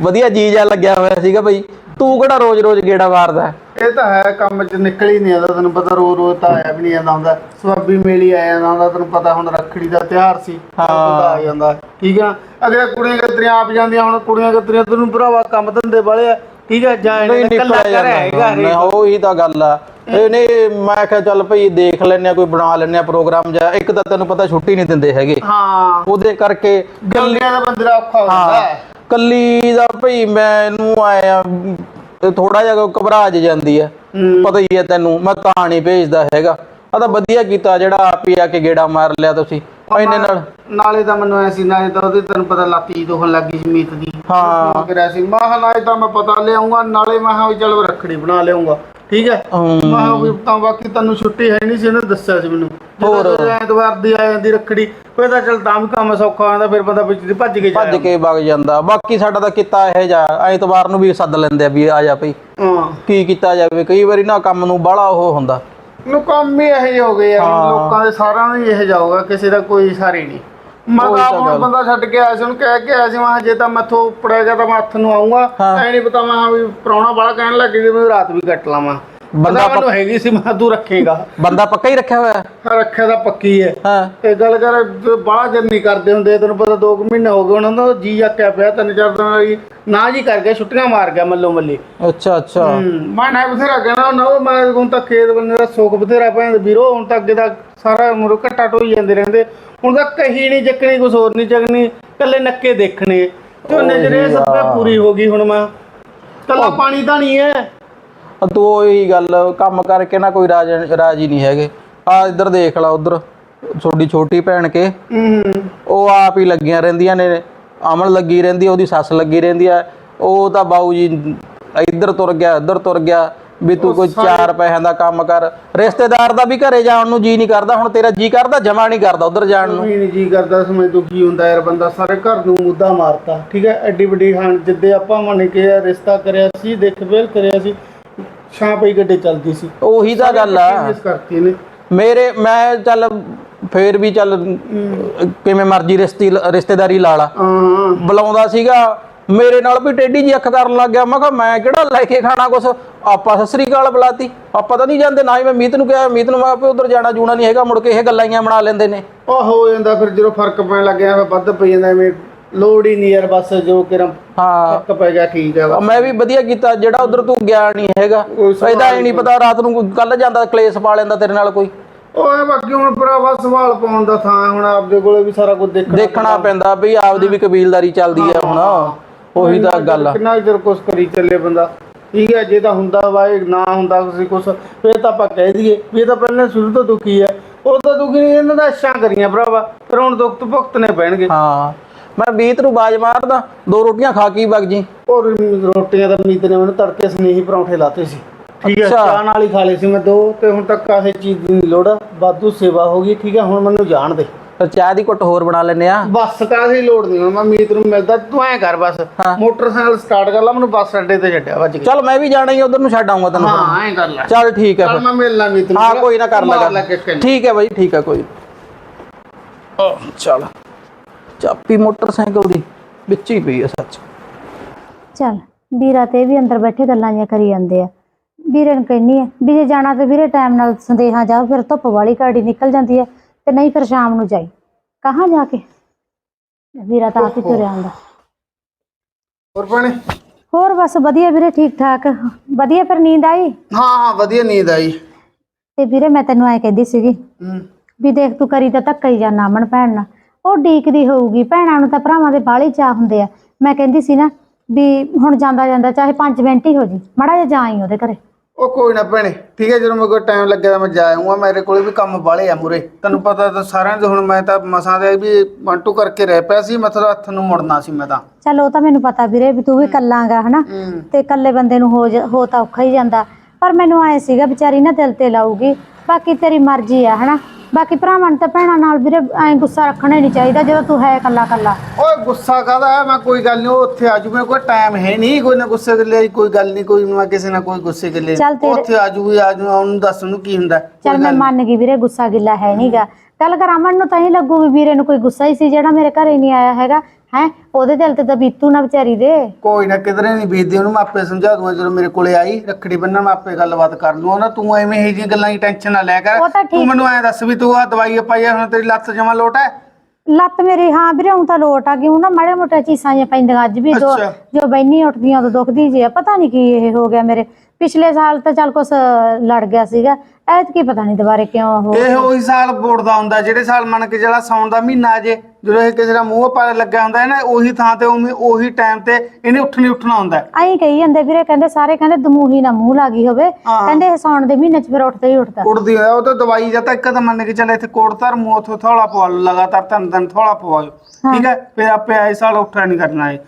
Speaker 5: ਵਧੀਆ ਜੀ ਜਾ ਲੱਗਿਆ ਹੋਇਆ ਸੀਗਾ ਬਈ। ਤੂੰ ਕਿਹੜਾ ਰੋਜ਼-ਰੋਜ਼ ਗੇੜਾ ਮਾਰਦਾ? ਹੈ?
Speaker 2: ਇਹ ਤਾਂ ਹੈ ਕੰਮ 'ਚ ਨਿਕਲ ਹੀ ਨਹੀਂ ਆਉਂਦਾ ਤੈਨੂੰ ਪਤਾ ਰੋ ਰੋ ਤਾਂ ਆਇਆ ਵੀ ਨਹੀਂ ਜਾਂਦਾ ਹੁੰਦਾ। ਸਵਾਬੀ ਮੇਲੀ ਆਇਆ ਜਾਂਦਾ ਹੁੰਦਾ ਤੈਨੂੰ ਪਤਾ ਹੁਣ ਰੱਖੜੀ ਦਾ ਤਿਉਹਾਰ ਸੀ
Speaker 5: ਹਾਂ।
Speaker 2: ਹਾਂ ਆ ਜਾਂਦਾ। ਠੀਕ ਆ? ਅਗਰ ਕੁੜੀਆਂ ਗੱਤਰੀਆਂ ਆਪ ਜਾਂਦੀਆਂ ਹੁਣ ਕੁੜੀਆਂ ਗੱਤਰੀਆਂ ਤੈਨੂੰ ਭਰਾਵਾ ਕੰਮ ਧੰਦੇ ਵਾਲੇ ਆ। ਠੀਕ ਆ? ਜਾ
Speaker 5: ਨਹੀਂ
Speaker 2: ਇਹਨੇ ਕੱਲਾ ਕਰ ਹੈਗਾ
Speaker 5: ਜਾਂਦਾ
Speaker 2: ਹਰੇਕ।
Speaker 5: ਉਹੀ ਤਾਂ ਗੱਲ ਆ। ਇਹ ਨਹੀਂ ਮੈਂ ਕਿਹਾ ਚੱਲ ਭਈ ਦੇਖ ਲੈਨੇ ਆ ਕੋਈ ਬਣਾ ਲੈਨੇ ਆ ਪ੍ਰੋਗਰਾਮ ਜਾਂ ਇੱਕ ਤਾਂ ਤੈਨੂੰ ਪਤਾ ਛੁੱਟੀ ਨਹੀਂ ਦਿੰਦੇ ਹੈਗੇ।
Speaker 2: ਹਾਂ।
Speaker 5: ਉਹਦੇ ਕਰਕੇ
Speaker 2: ਗੱਲਿਆਂ ਦਾ ਬੰਦੇ ਦਾ ਔਖਾ ਹੋ ਜਾਂਦਾ
Speaker 5: ਹਾਂ
Speaker 2: ਹੈ।
Speaker 5: ਕੱਲੀ ਦਾ ਭਈ ਮੈਨੂੰ ਆਇਆ ਥੋੜਾ ਜਿਹਾ ਘਬਰਾ ਜ ਜਾਂਦੀ ਆ।
Speaker 2: ਹੂੰ।
Speaker 5: ਪਤਾ ਹੀ ਹੈ ਤੈਨੂੰ ਮੈਂ ਤਾਂ ਨਹੀਂ ਭੇਜਦਾ ਹੈਗਾ। ਆ ਤਾਂ ਵਧੀਆ ਕੀਤਾ ਜਿਹੜਾ ਆਪ ਹੀ ਆ ਕੇ ਗੇੜਾ ਮਾਰ ਲਿਆ ਤੁਸੀਂ ਇੰਨੇ ਨਾਲ
Speaker 2: ਨਾਲੇ। ਤਾਂ ਮੈਨੂੰ ਐਸੀ ਨਾਲੇ ਤਾਂ ਉਹਦੇ ਤੈਨੂੰ ਪਤਾ ਲੱਤੀ ਦੁਖਣ ਲੱਗੀ ਸੀ ਮੀਤ ਦੀ।
Speaker 5: ਹਾਂ।
Speaker 2: ਕਰਿਆ ਸੀ ਮੈਂ ਕਿਹਾ ਨਾਲੇ ਤਾਂ ਮੈਂ ਪਤਾ ਲਿਆਉਂਗਾ ਨਾਲੇ ਮੈਂ ਵੀ ਚਲ ਰੱਖੜੀ ਬਣਾ ਲਿਆਉਂਗਾ ਠੀਕ
Speaker 5: ਹੈ।
Speaker 2: ਮੈਂ ਕਿਹਾ ਵੀ ਤਾਂ ਬਾਕੀ ਤੈਨੂੰ ਛੁੱਟੀ ਹੈ ਨਹੀਂ ਸੀ ਉਹਨੇ ਦੱਸਿਆ ਸੀ ਮੈਨੂੰ।
Speaker 5: ਹੋਰ।
Speaker 2: ਜਦੋਂ ਐਤਵਾਰ ਦੀ ਆ ਜਾਂਦੀ ਰੱਖੜੀ ਫਿਰ ਤਾਂ ਚਲ ਤਾਂ ਵੀ ਕੰਮ ਸੌਖਾ ਜਾਂਦਾ ਫਿਰ ਬੰਦਾ ਵਿੱਚ ਦੀ ਭੱਜ ਕੇ
Speaker 5: ਭੱਜ ਕੇ ਵਗ ਜਾਂਦਾ। ਬਾਕੀ ਸਾਡਾ ਤਾਂ ਕੀਤਾ ਇਹ ਜਾ ਐਤਵਾਰ ਨੂੰ ਵੀ ਸੱਦ ਲੈਂਦੇ ਆ ਵੀ ਆ ਜਾ ਭਈ।
Speaker 2: ਹਾਂ।
Speaker 5: ਕੀ ਕੀਤਾ ਜਾਵੇ ਕਈ ਵਾਰੀ ਨਾ ਕੰਮ ਨੂੰ ਬਾਹਲਾ ਉਹ ਹੁੰਦਾ।
Speaker 2: ਨੂੰ ਕੰਮ ਹੀ ਇਹੋ ਜਿਹੇ ਹੋ ਗਏ
Speaker 5: ਹਾਂ।
Speaker 2: ਲੋਕਾਂ ਦੇ ਸਾਰਿਆਂ ਦਾ ਹੀ ਇਹ ਜਾਊਗਾ ਕਿਸੇ ਦਾ ਕੋਈ ਸਾਰੀ ਨਹੀਂ। ਮੈਂ
Speaker 5: ਉਹੀ
Speaker 2: ਤਾਂ
Speaker 5: ਤਾਂ
Speaker 2: ਆਪ ਹੁਣ
Speaker 5: ਗੱਲ।
Speaker 2: ਬੰਦਾ ਛੱਡ ਕੇ ਆਇਆ ਸੀ ਉਹਨੂੰ ਕਹਿ ਕੇ ਆਇਆ ਸੀ ਮੈਂ ਜੇ ਤਾਂ ਮੈਥੋਂ ਉੱਪੜੇਗਾ ਤਾਂ ਮੈਂ ਹੱਥ ਨੂੰ ਆਉਂਗਾ
Speaker 5: ਹਾਂ।
Speaker 2: ਐ ਨਹੀਂ ਪਤਾ ਮੈਂ ਵੀ ਪ੍ਰਾਹੁਣਾ ਵਾਲਾ ਕਹਿਣ ਲੱਗ ਗਿਆ ਮੈਂ ਰਾਤ ਵੀ ਕੱਟ ਲਾਵਾਂ।
Speaker 5: ਬੰਦਾ
Speaker 2: ਬੰਦਾ ਮੈਨੂੰ ਹੈਗੀ ਸੀ ਮੈਂ ਕਿਹਾ ਤੂੰ ਰੱਖੇਗਾ।
Speaker 5: ਬੰਦਾ ਪੱਕਾ ਹੀ ਰੱਖਿਆ ਹੋਇਆ? ਹੈ?
Speaker 2: ਰੱਖਿਆ ਤਾਂ ਪੱਕੀ ਹੈ।
Speaker 5: ਹਾਂ।
Speaker 2: ਇਹ ਗੱਲ ਕਰ ਬਾਹਲਾ ਜਰ ਨਹੀਂ ਕਰਦੇ ਹੁੰਦੇ ਤੈਨੂੰ ਪਤਾ 2 ਮਹੀਨੇ ਹੋ ਗਏ ਉਹਨਾਂ ਦਾ ਜੀ ਜਾਕਿਆ ਪਿਆ ਤਿੰਨ ਚਾਰ ਦਿਨ ਵਾਲੀ ਨਾ ਜੀ ਕਰ ਗਿਆ ਛੁੱਟੀਆਂ ਮਾਰ ਗਿਆ ਮੱਲੋ ਮੱਲੀ।
Speaker 5: ਅੱਛਾ ਅੱਛਾ।
Speaker 2: ਮੈਂ ਨਾ ਬਥੇਰਾ ਕਹਿਣਾ ਨਾ ਉਹ ਮੈਂ ਹੁਣ ਤਾਂ ਖੇਤ ਬੰਦੇ ਦਾ ਸੁੱਖ ਬਥੇਰਾ ਪੈਂਦਾ ਵੀਰੋ ਹੁਣ ਤਾਂ ਅੱਗੇ ਦਾ ਸਾਰਾ ਮੁਰ ਘੱਟਾ ਢੋਈ ਜਾਂਦੇ ਰਹਿੰਦੇ। ਹੁਣ ਤਾਂ ਕਹੀ ਨਹੀਂ ਚੱਕਣੀ ਕੁਛ ਹੋਰ ਨਹੀਂ ਚੱਕਣੀ ਕੱਲੇ ਨੱਕੇ ਦੇਖਣੇ। ਝੋਨੇ ਰੇ ਸਭ ਪੂਰੀ ਹੋ ਗਈ ਹੁਣ ਮੈਂ। ਕੱਲਾ ਪਾਣੀ ਤਾਂ ਨਹੀਂ ਹੈ।
Speaker 5: ਆ ਤੂੰ ਉਹੀ ਗੱਲ ਕੰਮ ਕਰਕੇ ਨਾ ਕੋਈ ਰਾਜ ਰਾਜੀ ਨਹੀਂ ਹੈਗੇ। ਆ ਇੱਧਰ ਦੇਖ ਲਾ ਉਧਰ ਛੋਟੀ ਛੋਟੀ ਭੈਣ ਕੇ। ਉਹ ਆਪ ਹੀ ਲੱਗੀਆਂ ਰਹਿੰਦੀਆਂ ਨੇ। ਅਮਨ ਲੱਗੀ ਰਹਿੰਦੀ ਉਹਦੀ ਸੱਸ ਲੱਗੀ ਰਹਿੰਦੀ ਆ। ਉਹ ਤਾਂ ਬਾਊ ਜੀ ਇੱਧਰ ਤੁਰ ਗਿਆ ਇੱਧਰ ਤੁਰ ਗਿਆ। ਵੀ ਤੂੰ ਕੋਈ ਚਾਰ ਪੈਸਿਆਂ ਦਾ ਕੰਮ ਕਰ। ਰਿਸ਼ਤੇਦਾਰ ਦਾ ਵੀ ਘਰੇ ਜਾਣ ਨੂੰ ਜੀ ਨਹੀਂ ਕਰਦਾ ਹੁਣ ਤੇਰਾ ਜੀ ਕਰਦਾ ਜਮਾ ਨਹੀਂ ਕਰਦਾ ਉਧਰ ਜਾਣ ਨੂੰ।
Speaker 2: ਵੀ ਨਹੀਂ ਜੀ ਕਰਦਾ ਸਮਝ ਤੂੰ ਕੀ ਹੁੰਦਾ ਯਾਰ ਬੰਦਾ ਸਾਰੇ ਘਰ ਨੂੰ ਮੁੱਦਾ ਮਾਰਤਾ ਠੀਕ ਹੈ? ਐਡੀ ਵੱਡੀ ਹਾਂ ਜਿੱਦੇ ਆਪਾਂ ਮੰਨ ਕੇ ਰਿਸ਼ਤਾ ਕਰਿਆ ਸੀ ਦੇਖ ਵੇਲ ਕਰਿਆ ਸੀ ਛਾਂ ਪਈ ਗੱਡੇ ਚੱਲਦੀ ਸੀ।
Speaker 5: ਉਹੀ ਤਾਂ ਗੱਲ ਆ।
Speaker 2: ਇਸ ਕਰਤੀ ਨੇ
Speaker 5: ਮੇਰੇ ਮੈਂ ਚੱਲ ਫੇਰ ਵੀ ਚੱਲ ਕਿਵੇਂ ਮਰਜ਼ੀ ਰਿਸ਼ਤੀ ਰਿਸ਼ਤੇਦਾਰੀ ਲਾ ਲਾ। ਬੁਲਾਉਂਦਾ ਸੀਗਾ ਮੇਰੇ ਨਾਲ ਵੀ ਟੇਢੀ ਜੀ ਅੱਖ ਕਰਨ ਲੱਗ ਗਿਆ। ਮੈਂ ਕਿਹਾ ਮੈਂ ਕਿਹੜਾ ਲੈ ਕੇ ਖਾਣਾ ਕੁਛ? ਆਪਾਂ ਸਤਿ ਸ੍ਰੀ ਅਕਾਲ ਬੁਲਾਤੀ। ਆਪਾਂ ਤਾਂ ਨਹੀਂ ਜਾਂਦੇ ਨਾ ਹੀ ਮੈਂ ਮੀਤ ਨੂੰ ਕਿਹਾ। ਮੀਤ ਨੂੰ ਮੈਂ ਆਪੇ ਉਧਰ ਜਾਣਾ ਜੂਣਾ ਨਹੀਂ ਹੈਗਾ ਮੁੜ ਕੇ ਇਹ ਗੱਲਾਂ ਹੀ ਬਣਾ ਲੈਂਦੇ ਨੇ।
Speaker 2: ਉਹ ਹੋ ਜਾਂਦਾ ਫਿਰ ਜਦੋਂ ਫ਼ਰਕ ਪੈਣ ਲੱਗ ਗਿਆ ਵੱਧ ਪਈ ਜਾਂਦਾ ਐਵੇਂ ਲੋੜ ਹੀ ਨਹੀਂ ਯਾਰ ਬਸ ਜੋ ਕਿਰਾ
Speaker 5: ਹਾਂ।
Speaker 2: ਫ਼ਰਕ ਪੈ ਗਿਆ ਠੀਕ ਹੈ ਬਸ।
Speaker 5: ਮੈਂ ਵੀ ਵਧੀਆ ਕੀਤਾ ਜਿਹੜਾ ਉਧਰ ਤੂੰ ਗਿਆ ਨਹੀਂ ਹੈਗਾ। ਇਹਦਾ ਹੀ ਨਹੀਂ ਪਤਾ ਰਾਤ ਨੂੰ ਕੱਲ ਜਾਂਦਾ ਕਲੇਸ਼ ਪਾ ਲੈਂਦਾ ਤੇਰੇ ਨਾਲ ਕੋਈ।
Speaker 2: ਓਏ ਬਾਕੀ ਹੁਣ ਭਰਾਵਾ ਸਵਾਲ ਪਾਉਣ ਦਾ ਥਾਂ ਹੁਣ ਆਪਦੇ ਕੋਲੇ ਵੀ ਸਾਰਾ ਕੁਝ ਦੇਖਣਾ
Speaker 5: ਦੇਖਣਾ ਪੈਂਦਾ। ਵੀ ਆਪਦੀ ਵੀ ਕਬੀਲਦਾਰੀ ਚੱਲਦੀ ਆ ਹੁਣ। ਉਹੀ ਤਾਂ ਗੱਲ ਆ।
Speaker 2: ਕਿੰਨਾ ਚਿਰ ਕੁਛ ਕਰੀ ਚੱਲੇ ਬੰਦਾ? ਠੀਕ ਹੈ ਜੇ ਤਾਂ ਹੁੰਦਾ ਵਾਏ ਨਾ ਹੁੰਦਾ ਤੁਸੀਂ ਕੁਛ ਫੇਰ ਤਾਂ ਆਪਾਂ ਕਹਿ ਦਈਏ ਵੀ ਇਹ ਤਾਂ ਪਹਿਲਾਂ ਸ਼ੁਰੂ ਤੋਂ ਦੁਖੀ ਹੈ ਉਹ ਤਾਂ ਦੁਖੀ ਨਹੀਂ ਇਹਨਾਂ ਦਾ ਅੱਛਾ ਕਰੀਆਂ ਭਰਾਵਾ ਫਿਰ ਹੁਣ ਦੁੱਖ ਤੋਂ ਭੁਗਤਨੇ ਪੈਣਗੇ।
Speaker 5: ਹਾਂ ਮੈਂ ਮੀਤ ਨੂੰ ਬਾਜ ਮਾਰਦਾ ਦੋ ਰੋਟੀਆਂ ਖਾ ਕੇ ਵਗ ਜੀ।
Speaker 2: ਔਰ ਰੋਟੀਆਂ ਦਾ ਮੀਤ ਨੇ ਮੈਨੂੰ ਤੜਕੇ ਸਨੇਹੀ ਪਰੌਂਠੇ ਲਾਤੇ ਸੀ। ਠੀਕ ਹੈ। ਚਾਹ ਨਾਲ ਹੀ ਖਾ ਲਏ ਸੀ ਮੈਂ ਦੋ ਤੇ ਹੁਣ ਤੱਕ ਕਾਸੇ ਚੀਜ਼ ਦੀ ਨਹੀਂ ਲੋੜ ਵਾਧੂ ਸੇਵਾ ਹੋ ਗਈ ਠੀਕ ਹੈ ਹੁਣ ਮੈਨੂੰ ਜਾਣ ਦੇ।
Speaker 5: ਫਿਰ ਚਾਹ ਦੀ ਘੁੱਟ ਹੋਰ ਬਣਾ ਲੈਨੇ ਆ।
Speaker 2: ਬੱਸ ਕਾਹਦੀ ਲੋੜ ਨਹੀਂ ਹੁਣ ਮੈਂ ਮੀਤ ਨੂੰ ਮਿਲਦਾ ਤੂੰ ਐ ਕਰ ਬਸ।
Speaker 5: ਹਾਂ।
Speaker 2: ਮੋਟਰਸਾਈਕਲ ਸਟਾਰਟ ਕਰ ਲਾ ਮੈਨੂੰ ਬੱਸ ਅੱਡੇ ਤੇ ਛੱਡਿਆ ਵੱਜ ਕੇ
Speaker 5: ਚੱਲ ਮੈਂ ਵੀ ਜਾਣਾ ਹੀ ਉਧਰ ਨੂੰ ਛੱਡ ਆਉਂਗਾ ਤੈਨੂੰ। ਫਿਰ।
Speaker 2: ਹਾਂ ਐ ਕਰ ਲੈ।
Speaker 5: ਚੱਲ ਠੀਕ ਹੈ
Speaker 2: ਚੱਲ
Speaker 5: ਫਿਰ।
Speaker 2: ਮੈਂ ਮਿਲਣਾ ਮੀਤ ਨੂੰ।
Speaker 5: ਹਾਂ ਕੋਈ ਨਾ ਕਰ
Speaker 2: ਮਾਰ ਲੈ
Speaker 5: ਲਗਾ
Speaker 2: ਕਿੱਕ ਇਹਨੂੰ।
Speaker 5: ਠੀਕ ਹੈ ਬਾਈ ਠੀਕ ਹੈ ਕੋਈ। ਆਹ, ਚੱਲ। ਚਾਪੀ ਮੋਟਰਸਾਈਕਲ ਦੀ ਵਿੱਚ ਹੀ ਪਈ ਹੈ ਸੱਚ।
Speaker 4: ਚੱਲ ਵੀਰਾ ਤੇ ਇਹ ਵੀ ਅੰਦਰ ਬੈਠੇ ਗੱਲਾਂ ਜਿਹੀਆਂ ਕਰੀ ਜਾਂਦੇ ਆ। ਵੀਰੇ ਨੂੰ ਕਹਿੰਨੀ ਆ ਵੀ ਜੇ ਜਾਣਾ ਤੇ ਵੀਰੇ ਟਾਈਮ ਨਾਲ ਸੰਦੇਹਾਂ ਜਾਓ ਫਿਰ ਧੁੱਪ ਵਾਲੀ ਘਾੜੀ ਨਿਕਲ ਜਾਂਦੀ ਹੈ ਤੇ ਨਹੀਂ ਫਿਰ ਸ਼ਾਮ ਨੂੰ ਜਾਈ। ਕਹਾਂ ਜਾ ਕੇ? ਵੀਰਾ ਤਾਂ ਆਪ ਹੀ ਤੁਰਿਆ ਆਉਂਦਾ।
Speaker 2: ਹੋਰ ਭੈਣੇ?
Speaker 4: ਹੋਰ ਬਸ ਵਧੀਆ ਵੀਰੇ ਠੀਕ ਠਾਕ ਵਧੀਆ ਫਿਰ ਨੀਂਦ ਆਈ?
Speaker 2: ਹਾਂ ਹਾਂ ਵਧੀਆ ਨੀਂਦ ਆਈ।
Speaker 4: ਤੇ ਵੀਰੇ ਮੈਂ ਤੈਨੂੰ ਐ ਕਹਿੰਦੀ ਸੀਗੀ
Speaker 2: ਹੂੰ।
Speaker 4: ਵੀ ਦੇਖ ਤੂੰ ਕਰੀ ਤਾਂ ਧੱਕਾ ਹੀ ਜਾਨਾ ਅਮਨ ਭੈਣ ਨਾਲ। ਉਹ ਡੀਕਦੀ ਹੋਊਗੀ ਭੈਣਾਂ ਨੂੰ ਤਾਂ ਭਰਾਵਾਂ ਦੇ ਬਾਹਲੇ ਚਾਹ ਹੁੰਦੇ ਆ। ਮੈਂ ਕਹਿੰਦੀ ਸੀ ਨਾ ਵੀ ਹੁਣ ਜਾਂਦਾ ਜਾਂਦਾ ਚਾਹੇ 5 ਮਿੰਟ ਹੀ ਹੋ ਜੀ ਮੜਾ ਜਿਹਾ ਜਾਈ ਉਹਦੇ ਘਰੇ।
Speaker 2: ਉਹ ਕੋਈ ਨਾ ਭੈਣੇ ਠੀਕ ਹੈ ਜਦੋਂ ਮੇਰੇ ਕੋਲ ਟਾਈਮ ਲੱਗਿਆ ਤਾਂ ਮੈਂ ਜਾ ਆਉਂਗਾ ਮੇਰੇ ਕੋਲੇ ਵੀ ਕੰਮ ਬਾਲੇ ਆ ਮੁਰੇ। ਤੈਨੂੰ ਪਤਾ ਤਾਂ ਸਾਰਿਆਂ ਦੇ ਹੁਣ ਮੈਂ ਤਾਂ ਮਸਾਂ ਦੇ ਵੀ ਮੰਟੂ ਕਰਕੇ ਰਹਿ ਪਿਆ ਸੀ ਮੈਂ ਤਾਂ ਹੱਥ ਨੂੰ ਮੁੜਨਾ ਸੀ ਮੈਂ ਤਾਂ।
Speaker 4: ਚਲ ਉਹ ਤਾਂ ਮੈਨੂੰ ਪਤਾ ਵੀਰੇ ਵੀ ਤੂੰ ਵੀ ਕੱਲਾਂਗਾ ਹਨਾ?
Speaker 2: ਹੂੰ।
Speaker 4: ਤੇ ਇਕੱਲੇ ਬੰਦੇ ਨੂੰ ਹੋ ਜਾ- ਹੋ ਤਾਂ ਔਖਾ ਹੀ ਜਾਂਦਾ। ਪਰ ਮੈਨੂੰ ਆਏ ਸੀਗਾ ਵਿਚਾਰੀ ਨਾ ਦਿਲ ਤੇ ਲਾਊਗੀ। ਬਾਕੀ ਤੇਰੀ ਮਰਜ਼ੀ ਆ ਹਨਾ? ਬਾਕੀ ਭਰਾਵਾਂ ਨੂੰ ਤਾਂ ਭੈਣਾਂ ਨਾਲ ਵੀਰੇ ਐ ਗੁੱਸਾ ਰੱਖਣਾ ਹੀ ਨਹੀਂ ਚਾਹੀਦਾ ਜਦੋਂ ਤੂੰ ਹੈ ਕੱਲਾ ਕੱਲਾ
Speaker 2: ਓਏ ਗੁੱਸਾ ਕਾਹਦਾ ਹੈ? ਮੈਂ ਕੋਈ ਗੱਲ ਨਹੀਂ ਉਹ ਉੱਥੇ ਆ ਜੂ ਮੇਰੇ ਕੋਲ ਟਾਈਮ ਹੈ ਨਹੀਂ ਕੋਈ ਨਾ ਗੁੱਸੇ ਗੱਲੇ ਕੋਈ ਗੱਲ ਨਹੀਂ ਕੋਈ ਮੈਂ ਕਿਸੇ ਨਾਲ ਕੋਈ ਗੁੱਸੇ ਗੱਲੇ
Speaker 4: ਚੱਲ ਤੇਰੇ-
Speaker 2: ਉੱਥੇ ਆ ਆ ਜੂ ਉਹਨੂੰ ਦੱਸ ਉਹਨੂੰ ਕੀ ਹੁੰਦਾ
Speaker 4: ਚਲ ਮੈਂ ਮੰਨ ਗਈ ਵੀਰੇ ਗੁੱਸਾ ਗਿੱਲਾ ਹੈ ਨਹੀਂਗਾ ਗੱਲ ਕਰ ਅਮਨ ਨੂੰ ਤਾਂ ਹੀ ਲੱਗੂ ਵੀ ਵੀਰੇ ਨੂੰ ਕੋਈ ਗੁੱਸਾ ਹੀ ਸੀ ਜਿਹੜਾ ਮੇਰੇ ਘਰੇ ਨਹੀਂ ਆਇਆ ਹੈਗਾ। ਹੈ? ਉਹਦੇ ਦਿਲ ਤੇ ਤਾਂ ਬੀਤੂ ਨਾ ਵਿਚਾਰੀ ਦੇ।
Speaker 2: ਕੋਈ ਨਾ ਕਿਧਰੇ ਨਹੀਂ ਬੀਤਦੀ ਉਹਨੂੰ ਮੈਂ ਆਪੇ ਸਮਝਾ ਦੂੰਗਾ ਜਦੋਂ ਮੇਰੇ ਕੋਲੇ ਆਈ ਰੱਖੜੀ ਬੰਨਣ ਮੈਂ ਆਪੇ ਗੱਲਬਾਤ ਕਰ ਲੂੰਗਾ। ਨਾ ਤੂੰ ਐਵੇਂ ਇਹ ਜਿਹੀਆਂ ਗੱਲਾਂ ਦੀ ਟੈਨਸ਼ਨ ਨਾ ਲਿਆ ਕਰ।
Speaker 4: ਉਹ ਤਾਂ ਠੀਕ-
Speaker 2: ਮੈਨੂੰ ਐਂ ਦੱਸ ਵੀ ਤੂੰ ਆ ਦਵਾਈ ਪਾਈ ਆ ਹੁਣ ਤੇਰੀ ਲੱਤ ਜਮਾ ਲੋਟ ਹੈ?
Speaker 4: ਲੱਤ ਮੇਰੀ ਹਾਂ ਵੀਰੇ ਹੁਣ ਤਾਂ ਲੋਟ ਆ ਗਈ ਹੁਣ ਨਾ ਮਾੜੇ ਮੋਟੇ ਚੀਸਾਂ ਜਿਹੀਆਂ ਪੈਂਦੀਆਂ ਅੱਜ ਵੀ ਜੋ
Speaker 2: ਅੱਛਾ।
Speaker 4: ਜੋ ਬੈਨੀ ਉੱਠਦੀਆਂ ਉਦੋਂ ਦੁਖਦੀ ਜੇ ਆ। ਪਤਾ ਨਹੀਂ ਕੀ ਇਹ ਹੋ ਗਿਆ ਮੇਰੇ। ਪਿਛਲੇ ਸਾਲ ਤਾਂ ਚੱਲ ਕੁਛ ਲੜ ਗਿਆ ਸੀਗਾ। ਐਤਕੀ ਪਤਾ ਨਹੀਂ ਦੁਬਾਰੇ ਕਿਉਂ ਹੋ
Speaker 2: ਇਹ ਉਹੀ ਸਾਲ ਬੋੜਦਾ ਹੁੰਦਾ ਜਿਹੜੇ ਸਾਲ ਮੰਨ ਕੇ ਜਿਹੜਾ ਸੌਣ ਦਾ ਮਹੀਨਾ ਜੇ ਜਦੋਂ ਇਹ ਕਿਸੇ ਦਾ ਮੂੰਹ ਪਾ ਲੱਗਿਆ ਹੁੰਦਾ ਹੈ ਨਾ ਉਹੀ ਥਾਂ ਤੇ ਉਵੇਂ ਉਹੀ ਟਾਈਮ ਤੇ ਇਹਨੇ ਉੱਠਣੀ ਉੱਠਣਾ ਹੁੰਦਾ। ਹੈ।
Speaker 4: ਐਂ ਕਹੀ ਜਾਂਦੇ ਵੀਰੇ ਕਹਿੰਦੇ ਸਾਰੇ ਕਹਿੰਦੇ ਦਮੂਹੀ ਨਾ ਮੂੰਹ ਲੱਗੀ ਹੋਵੇ।
Speaker 2: ਹਾਂ।
Speaker 4: ਕਹਿੰਦੇ ਇਹ ਸੌਣ ਦੇ ਮਹੀਨੇ 'ਚ ਫਿਰ ਉੱਠਦਾ ਹੀ ਉੱਠਦਾ।
Speaker 2: ਉੱਡਦੀ ਹੋਇਆ ਉਹ ਤਾਂ ਦਵਾਈ ਜਾਂ ਤਾਂ ਇੱਕ ਤਾਂ ਮੰਨ ਕੇ ਚੱਲ ਇੱਥੇ ਕੋੜ ਧਰ ਮੂੰਹ ਉੱਥੋਂ ਥੋੜਾ ਪਵਾ ਲਓ ਲਗਾਤਾਰ ਤਿੰਨ ਦਿਨ ਥੋੜਾ ਪਵਾਓ। ਠੀਕ ਹੈ ਫਿਰ ਆਪੇ ਆਏ ਸਾਲ ਉੱਠਿਆ ਨਹੀਂ ਕਰਨਾ ਹੈ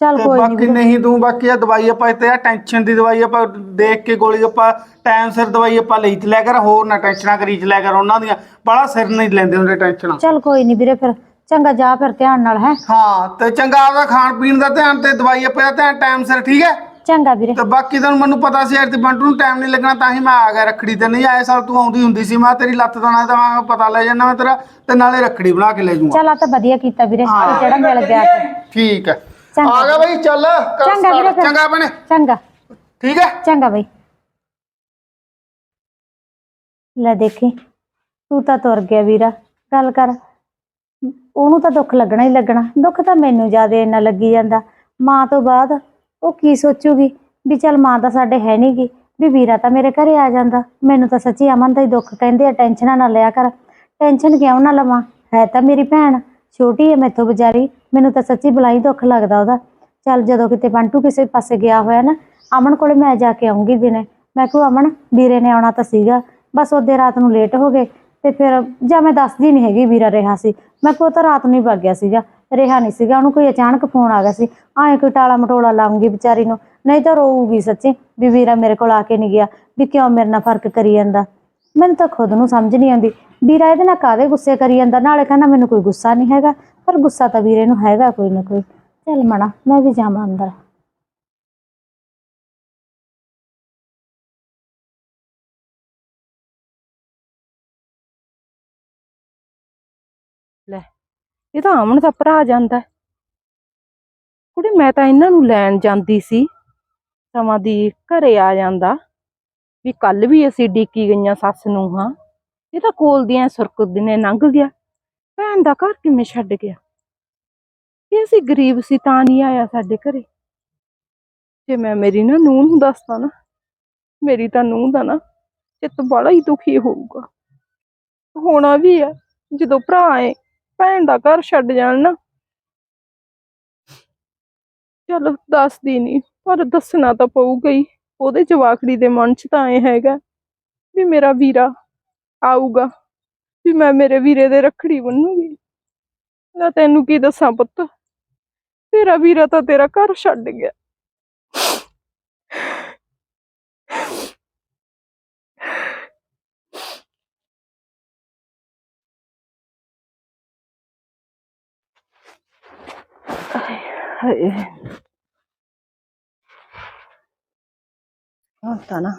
Speaker 4: ਚੱਲ
Speaker 2: ਤੇ
Speaker 4: ਕੋਈ ਨਹੀਂ
Speaker 2: ਬਾਕੀ ਨਹੀਂ ਤੂੰ ਬਾਕੀ ਆ ਦਵਾਈ ਆਪਾਂ ਤੇ ਆ ਟੈਨਸ਼ਨ ਦੀ ਦਵਾਈ ਆਪਾਂ ਦੇਖ ਕੇ ਗੋਲੀ ਆਪਾਂ ਟਾਈਮ ਸਿਰ ਦਵਾਈ ਆਪਾਂ ਲਈ ਚ ਲਿਆ ਕਰ ਹੋਰ ਨਾ ਟੈਨਸ਼ਨਾਂ ਕਰੀ ਚ ਲਿਆ ਕਰ ਉਹਨਾਂ ਦੀਆਂ। ਬੜਾ ਸਿਰ ਨਹੀਂ ਲੈਂਦੇ ਹੁੰਦੇ ਟੈਨਸ਼ਨਾਂ
Speaker 4: ਚੱਲ ਕੋਈ ਨਹੀਂ ਵੀਰੇ ਫਿਰ ਚੰਗਾ ਜਾ ਫਿਰ ਧਿਆਨ ਨਾਲ ਹੈ।
Speaker 2: ਹਾਂ ਤੇ ਚੰਗਾ ਆਪਦਾ ਖਾਣ ਪੀਣ ਦਾ ਧਿਆਨ ਤੇ ਦਵਾਈ ਆਪਾਂ ਦਾ ਧਿਆਨ ਟਾਈਮ ਸਿਰ ਠੀਕ ਹੈ?
Speaker 4: ਚੰਗਾ ਵੀਰੇ।
Speaker 2: ਤੇ ਬਾਕੀ ਤਾਂ ਮੈਨੂੰ ਪਤਾ ਸੀ ਯਾਰ ਤੇ ਬੰਟੂ ਨੂੰ ਟਾਈਮ ਨਹੀਂ ਲੱਗਣਾ ਤਾਂ ਹੀ ਮੈਂ ਆ ਗਿਆ ਰੱਖੜੀ ਤੇ। ਨਹੀਂ ਆਏ ਸਾਲ ਤੂੰ ਆਉਂਦੀ ਹੁੰਦੀ ਸੀ ਮੈਂ ਤੇਰੀ ਲੱਤ ਦਾ ਨਾ ਤਾਂ ਮੈਂ ਪਤਾ ਲੈ ਜਾਣਾ ਮੈਂ ਤੇਰਾ ਤੇ ਨਾਲੇ ਰੱਖੜੀ ਬਣਾ ਕੇ ਲੈ ਜਾਊਂਗਾ।
Speaker 4: ਚੱਲ ਆ ਤਾਂ ਵਧੀਆ ਕੀਤਾ ਵੀਰੇ ਜਿਹੜਾ ਮਿਲ ਗਿਆ ਤੇ।
Speaker 2: ਠੀਕ ਹੈ।
Speaker 4: ਚੰਗਾ।
Speaker 2: ਆ ਗਿਆ ਬਈ। ਚੱਲ ਕਰ
Speaker 4: ਚੰਗਾ ਵੀਰੇ
Speaker 2: start।
Speaker 4: ਫਿਰ।
Speaker 2: ਚੰਗਾ ਬਣੇ
Speaker 4: ਚੰਗਾ।
Speaker 2: ਠੀਕ ਹੈ?
Speaker 4: ਚੰਗਾ ਬਈ। ਲੈ ਦੇਖੀ ਤੂੰ ਤਾਂ ਤੁਰ ਗਿਆ ਵੀਰਾ। ਗੱਲ ਕਰ। ਉਹਨੂੰ ਤਾਂ ਦੁੱਖ ਲੱਗਣਾ ਹੀ ਲੱਗਣਾ। ਦੁੱਖ ਤਾਂ ਮੈਨੂੰ ਜ਼ਿਆਦਾ ਇੰਨਾ ਲੱਗੀ ਜਾਂਦਾ। ਮਾਂ ਤੋਂ ਬਾਅਦ ਉਹ ਕੀ ਸੋਚੂਗੀ? ਵੀ ਚੱਲ ਮਾਂ ਤਾਂ ਸਾਡੇ ਹੈ ਨੀ ਗੀ। ਵੀ ਵੀਰਾ ਤਾਂ ਮੇਰੇ ਘਰੇ ਆ ਜਾਂਦਾ। ਮੈਨੂੰ ਤਾਂ ਸੱਚੀ ਅਮਨ ਦਾ ਹੀ ਦੁੱਖ ਕਹਿੰਦੇ ਆ ਟੈਨਸ਼ਨਾਂ ਨਾ ਲਿਆ ਕਰ। ਟੈਨਸ਼ਨ ਕਿਉਂ ਨਾ ਲਵਾਂ? ਹੈ ਤਾਂ ਮੇਰੀ ਭੈਣ। ਛੋਟੀ ਹੈ ਮੈਥੋਂ ਵਿਚਾਰੀ। ਮੈਨੂੰ ਤਾਂ ਸੱਚੀ ਬਲਾਈ ਦੁੱਖ ਲੱਗਦਾ ਉਹਦਾ। ਚੱਲ ਜਦੋਂ ਕਿਤੇ ਬੰਟੂ ਕਿਸੇ ਪਾਸੇ ਗਿਆ ਹੋਇਆ ਨਾ, ਅਮਨ ਕੋਲੇ ਮੈਂ ਜਾ ਕੇ ਆਉਂਗੀ ਦਿਨੇ। ਮੈਂ ਕਿਹਾ, ਅਮਨ, ਵੀਰੇ ਨੇ ਆਉਣਾ ਤਾਂ ਸੀਗਾ। ਬਸ ਉਹਦੇ ਰਾਤ ਨੂੰ ਲੇਟ ਹੋ ਗਏ ਤੇ ਫਿਰ ਜਾਂ ਮੈਂ ਦੱਸਦੀ ਨਹੀਂ ਹੈਗੀ ਵੀਰਾ ਰਿਹਾ ਸੀ। ਮੈਂ ਕਿਹਾ, ਉਹ ਤਾਂ ਰਾਤ ਨੂੰ ਹੀ ਵਗ ਗਿਆ ਸੀਗਾ। ਰਿਹਾ ਨਹੀਂ ਸੀਗਾ। ਉਹਨੂੰ ਕੋਈ ਅਚਾਨਕ ਫੋਨ ਆ ਗਿਆ ਸੀ। ਆਏ ਕੋਈ ਟਾਲਾ ਮਟੋਲਾ ਲਾਉਂਗੀ ਵਿਚਾਰੀ ਨੂੰ। ਨਹੀਂ ਤਾਂ ਰੋਊਗੀ ਸੱਚੀ ਵੀ ਵੀਰਾ ਮੇਰੇ ਕੋਲ ਆ ਕੇ ਨਹੀਂ ਗਿਆ, ਵੀ ਕਿਉਂ ਮੇਰੇ ਨਾਲ ਫ਼ਰਕ ਕਰੀ ਜਾਂਦਾ। ਮੈਨੂੰ ਤਾਂ ਖੁਦ ਨੂੰ ਸਮਝ ਨਹੀਂ ਆਉਂਦੀ। ਵੀਰਾ ਇਹਦੇ ਨਾਲ ਕਾਹਦੇ ਗੁੱਸੇ ਕਰੀ ਜਾਂਦਾ? ਨਾਲੇ ਕਹਿੰਦਾ ਮੈਨੂੰ ਕੋਈ ਗੁੱਸਾ ਨਹੀਂ ਹੈਗਾ। ਪਰ ਗੁੱਸਾ ਤਾਂ ਵੀਰੇ ਨੂੰ ਹੈਗਾ ਕੋਈ ਨਾ ਕੋਈ। ਚੱਲ ਮਣਾ ਮੈਂ ਵੀ ਜਾਵਾਂ ਅੰਦਰ।
Speaker 3: ਇਹ ਤਾਂ ਆਮਣ ਦਾ ਭਰਾ ਜਾਂਦਾ ਹੈ। ਕੁੜੀ, ਮੈਂ ਤਾਂ ਇਹਨਾਂ ਨੂੰ ਲੈਣ ਜਾਂਦੀ ਸੀ। ਸਮਾਂ ਦੀ ਘਰੇ ਆ ਜਾਂਦਾ। ਵੀ ਕੱਲ ਵੀ ਅਸੀਂ ਡੀਕੀ ਗਈਆਂ ਸੱਸ ਨੂੰ, ਹਾਂ। ਇਹ ਤਾਂ ਕੋਲ ਦੀਆਂ ਸੁਰਕ ਦਿਨੇ ਲੰਘ ਗਿਆ। ਭੈਣ ਦਾ ਘਰ ਕਿਵੇਂ ਛੱਡ ਗਿਆ? ਇਹ ਅਸੀਂ ਗਰੀਬ ਸੀ ਤਾਂ ਨਹੀਂ ਆਇਆ ਸਾਡੇ ਘਰੇ। ਜੇ ਮੈਂ ਮੇਰੀ ਨਾ ਨੂੰਹ ਨੂੰ ਦੱਸਦਾ ਨਾ, ਮੇਰੀ ਤਾਂ ਨੂੰਹ ਦਾ ਨਾ ਚਿੱਤ ਬੜਾ ਹੀ ਦੁਖੀ ਹੋਊਗਾ। ਹੋਣਾ ਵੀ ਆ, ਜਦੋਂ ਭਰਾ ਆਏ, ਭੈਣ ਦਾ ਘਰ ਛੱਡ ਜਾਣ ਨਾ। ਚਲੋ ਦੱਸਦੀ ਨਹੀਂ ਪਰ ਦੱਸਣਾ ਤਾਂ ਪਊਗਾ ਹੀ। ਉਹਦੇ ਜਵਾਕੜੀ ਦੇ ਮਨ 'ਚ ਤਾਂ ਐ ਹੈਗਾ ਵੀ ਮੇਰਾ ਵੀਰਾ ਆਊਗਾ, ਵੀ ਮੈਂ ਮੇਰੇ ਵੀਰੇ ਦੇ ਰੱਖੜੀ ਬੰਨੂਗੀ। ਨਾ ਤੈਨੂੰ ਕੀ ਦੱਸਾਂ ਪੁੱਤ? ਤੇਰਾ ਵੀਰਾ ਤਾਂ ਤੇਰਾ ਘਰ ਛੱਡ ਗਿਆ। ਹਾਏ। ਹਾਂ ਤਾਂ ਨਾ।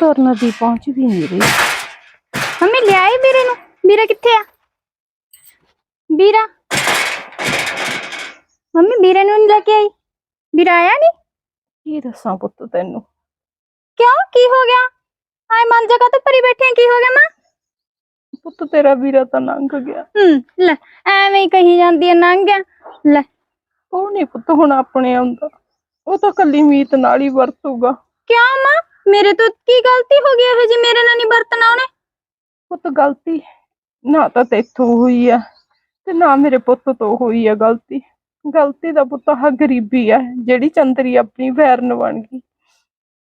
Speaker 3: ਤੁਰਨ ਦੀ ਪਹੁੰਚ ਵੀ ਨਹੀਂ ਰਹੀ।
Speaker 1: ਮੰਮੀ ਲਿਆਏ ਵੀਰੇ ਨੂੰ? ਵੀਰਾ ਕਿੱਥੇ ਆ? ਵੀਰਾ? ਮੰਮੀ ਵੀਰੇ ਨੂੰ ਨੀ ਲੈ ਕੇ ਆਈ? ਵੀਰਾ ਆਇਆ ਨਹੀਂ
Speaker 3: ਕੀ ਦੱਸਾਂ ਪੁੱਤ ਤੈਨੂੰ?
Speaker 1: ਕਿਉਂ? ਕੀ ਹੋ ਗਿਆ? ਆਏ ਮਨ ਜਗਾ ਤੇ ਭਰੀ ਬੈਠੇ ਆ, ਕੀ ਹੋ ਗਿਆ ਮਾਂ?
Speaker 3: ਪੁੱਤ ਤੇਰਾ ਵੀਰਾ ਤਾਂ ਲੰਘ ਗਿਆ।
Speaker 1: ਹੂੰ ਲੈ ਐਵੇਂ ਹੀ ਕਹੀ ਜਾਂਦੀ ਹੈ ਨੰਗ ਗਿਆ। ਲੈ।
Speaker 3: ਉਹ ਨਹੀਂ ਪੁੱਤ ਹੁਣ ਆਪਣੇ ਆਉਂਦਾ। ਉਹ ਤਾਂ ਕੱਲੀ ਮੀਤ ਨਾਲ ਹੀ ਵਰਤੂਗਾ।
Speaker 1: ਕਿਉਂ ਮਾਂ? ਮੇਰੇ ਤੋਂ ਕੀ ਗਲਤੀ ਹੋ ਗਈ ਇਹੋ ਜੀ ਮੇਰੇ ਨਾਲ ਨਹੀਂ ਵਰਤਣਾ ਉਹਨੇ?
Speaker 3: ਪੁੱਤ ਗਲਤੀ ਨਾ ਤਾਂ ਤੇਥੋਂ ਹੋਈ ਆ ਤੇ ਨਾ ਮੇਰੇ ਪੁੱਤ ਤੋਂ ਹੋਈ ਆ ਗਲਤੀ। ਗਲਤੀ ਦਾ ਪੁੱਤ ਆ ਗਰੀਬੀ ਆ ਜਿਹੜੀ ਚੰਦਰੀ ਆਪਣੀ ਵੈਰਨ ਬਣ ਗਈ।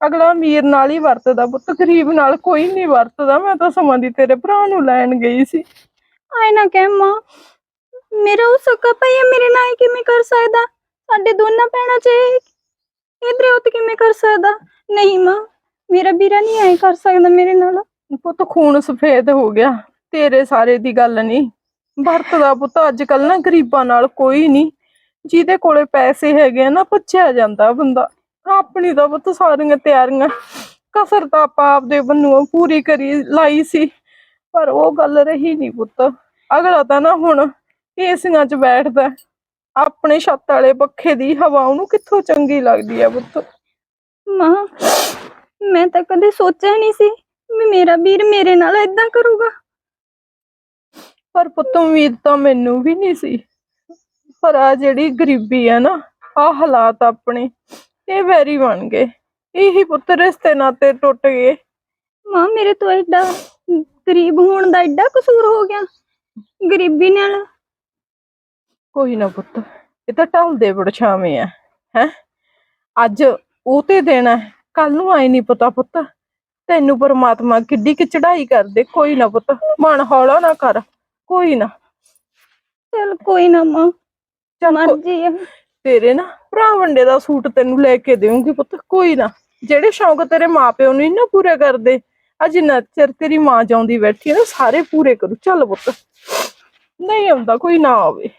Speaker 3: ਅਗਲਾ ਅਮੀਰ ਨਾਲ ਹੀ ਵਰਤਦਾ ਪੁੱਤ ਗਰੀਬ ਨਾਲ ਕੋਈ ਨਹੀਂ ਵਰਤਦਾ। ਮੈਂ ਤਾਂ ਸਮਾਂ ਦੀ ਤੇਰੇ ਭਰਾ ਨੂੰ ਲੈਣ ਗਈ ਸੀ।
Speaker 1: ਆਏ ਨਾ ਕਹਿ ਮਾਂ ਮੇਰਾ ਉਹ ਸਕਾ ਪਈ ਮੇਰੇ ਨਾਲ ਇਹ ਕਿਵੇਂ ਕਰ ਸਕਦਾ? ਸਾਡੇ ਦੋਨਾਂ ਭੈਣਾਂ ਚ ਉਹ ਤੇ ਕਿਵੇਂ ਕਰ ਸਕਦਾ? ਨਹੀਂ ਮਾਂ, ਮੇਰਾ ਵੀਰਾ ਨਹੀਂ ਐ ਕਰ ਸਕਦਾ ਮੇਰੇ ਨਾਲ।
Speaker 3: ਪੁੱਤ ਖੂਨ ਸਫੇਦ ਹੋ ਗਿਆ, ਤੇਰੇ ਸਾਰੇ ਦੀ ਗੱਲ ਨਹੀਂ। ਵਰਤਦਾ ਪੁੱਤ ਅੱਜ ਕੱਲ ਨਾ ਗਰੀਬਾਂ ਨਾਲ ਕੋਈ ਨਹੀਂ। ਜਿਹਦੇ ਕੋਲੇ ਪੈਸੇ ਹੈਗੇ ਆ ਨਾ, ਪੁੱਛਿਆ ਜਾਂਦਾ ਬੰਦਾ। ਆਪਣੀ ਦਾ ਪੁੱਤ ਸਾਰੀਆਂ ਤਿਆਰੀਆਂ, ਕਸਰ ਤਾਂ ਆਪਾਂ ਆਪਦੇ ਬੰਨੂਆਂ ਪੂਰੀ ਕਰੀ ਲਾਈ ਸੀ। ਪਰ ਉਹ ਗੱਲ ਰਹੀ ਨਹੀਂ ਪੁੱਤ। ਅਗਲਾ ਤਾਂ ਨਾ ਹੁਣ ਏਸੀਆਂ 'ਚ ਬੈਠਦਾ। ਆਪਣੇ ਛੱਤ ਵਾਲੇ ਪੱਖੇ ਦੀ ਹਵਾ ਉਹਨੂੰ ਕਿੱਥੋਂ ਚੰਗੀ ਲੱਗਦੀ ਹੈ ਪੁੱਤ?
Speaker 1: ਮਾਂ ਮੈਂ ਤਾਂ ਕਦੇ ਸੋਚਿਆ ਨਹੀਂ ਸੀ ਵੀ ਮੇਰਾ ਵੀਰ ਮੇਰੇ ਨਾਲ ਇਦਾਂ ਕਰੂਗਾ।
Speaker 3: ਪਰ ਪੁੱਤ ਉਮੀਦ ਤਾਂ ਮੈਨੂੰ ਵੀ ਨਹੀਂ ਸੀ। ਪਰ ਆ ਜਿਹੜੀ ਗਰੀਬੀ ਹੈ ਨਾ ਆ ਹਾਲਾਤ ਆਪਣੇ ਇਹ ਵੈਰੀ ਬਣ ਗਏ। ਇਹੀ ਪੁੱਤ ਰਿਸ਼ਤੇ ਨਾਤੇ ਟੁੱਟ ਗਏ।
Speaker 1: ਮਾਂ ਮੇਰੇ ਤੋਂ ਐਡਾ ਗਰੀਬ ਹੋਣ ਦਾ ਐਡਾ ਕਸੂਰ ਹੋ ਗਿਆ। ਗਰੀਬੀ ਨਾਲ
Speaker 3: ਕੋਈ ਨਾ ਪੁੱਤ ਇਹ ਤਾਂ ਢਲਦੇ ਪਰਛਾਵੇਂ ਆ ਹੈ? ਅੱਜ ਉਹ ਤੇ ਦੇਣਾ ਕੱਲ ਨੂੰ ਆਈ ਨਹੀਂ ਪਤਾ ਪੁੱਤ। ਤੈਨੂੰ ਪਰਮਾਤਮਾ ਕਿੱਡੀ ਕਿ ਚੜਾਈ ਕਰਦੇ ਕੋਈ ਨਾ ਪੁੱਤ ਮਨ ਹੌਲਾ ਨਾ ਕਰ ਕੋਈ ਨਾ।
Speaker 1: ਚਲ ਕੋਈ ਨਾ ਮਾਂ ਮਰਜ਼ੀ ਆ।
Speaker 3: ਤੇਰੇ ਨਾ ਭਰਾ ਵੰਡੇ ਦਾ ਸੂਟ ਤੈਨੂੰ ਲੈ ਕੇ ਦੇਵਾਂਗੀ ਪੁੱਤ ਕੋਈ ਨਾ। ਜਿਹੜੇ ਸ਼ੌਂਕ ਤੇਰੇ ਮਾਪਿਓ ਨਹੀਂ ਨਾ ਪੂਰੇ ਕਰਦੇ ਆ ਜਿੰਨਾ ਚਿਰ ਤੇਰੀ ਮਾਂ ਜਾਉਂਦੀ ਬੈਠੀ ਹੈ ਨਾ ਸਾਰੇ ਪੂਰੇ ਕਰੂ ਚੱਲ ਪੁੱਤ। ਨਹੀਂ ਆਉਂਦਾ ਕੋਈ ਨਾ ਆਵੇ।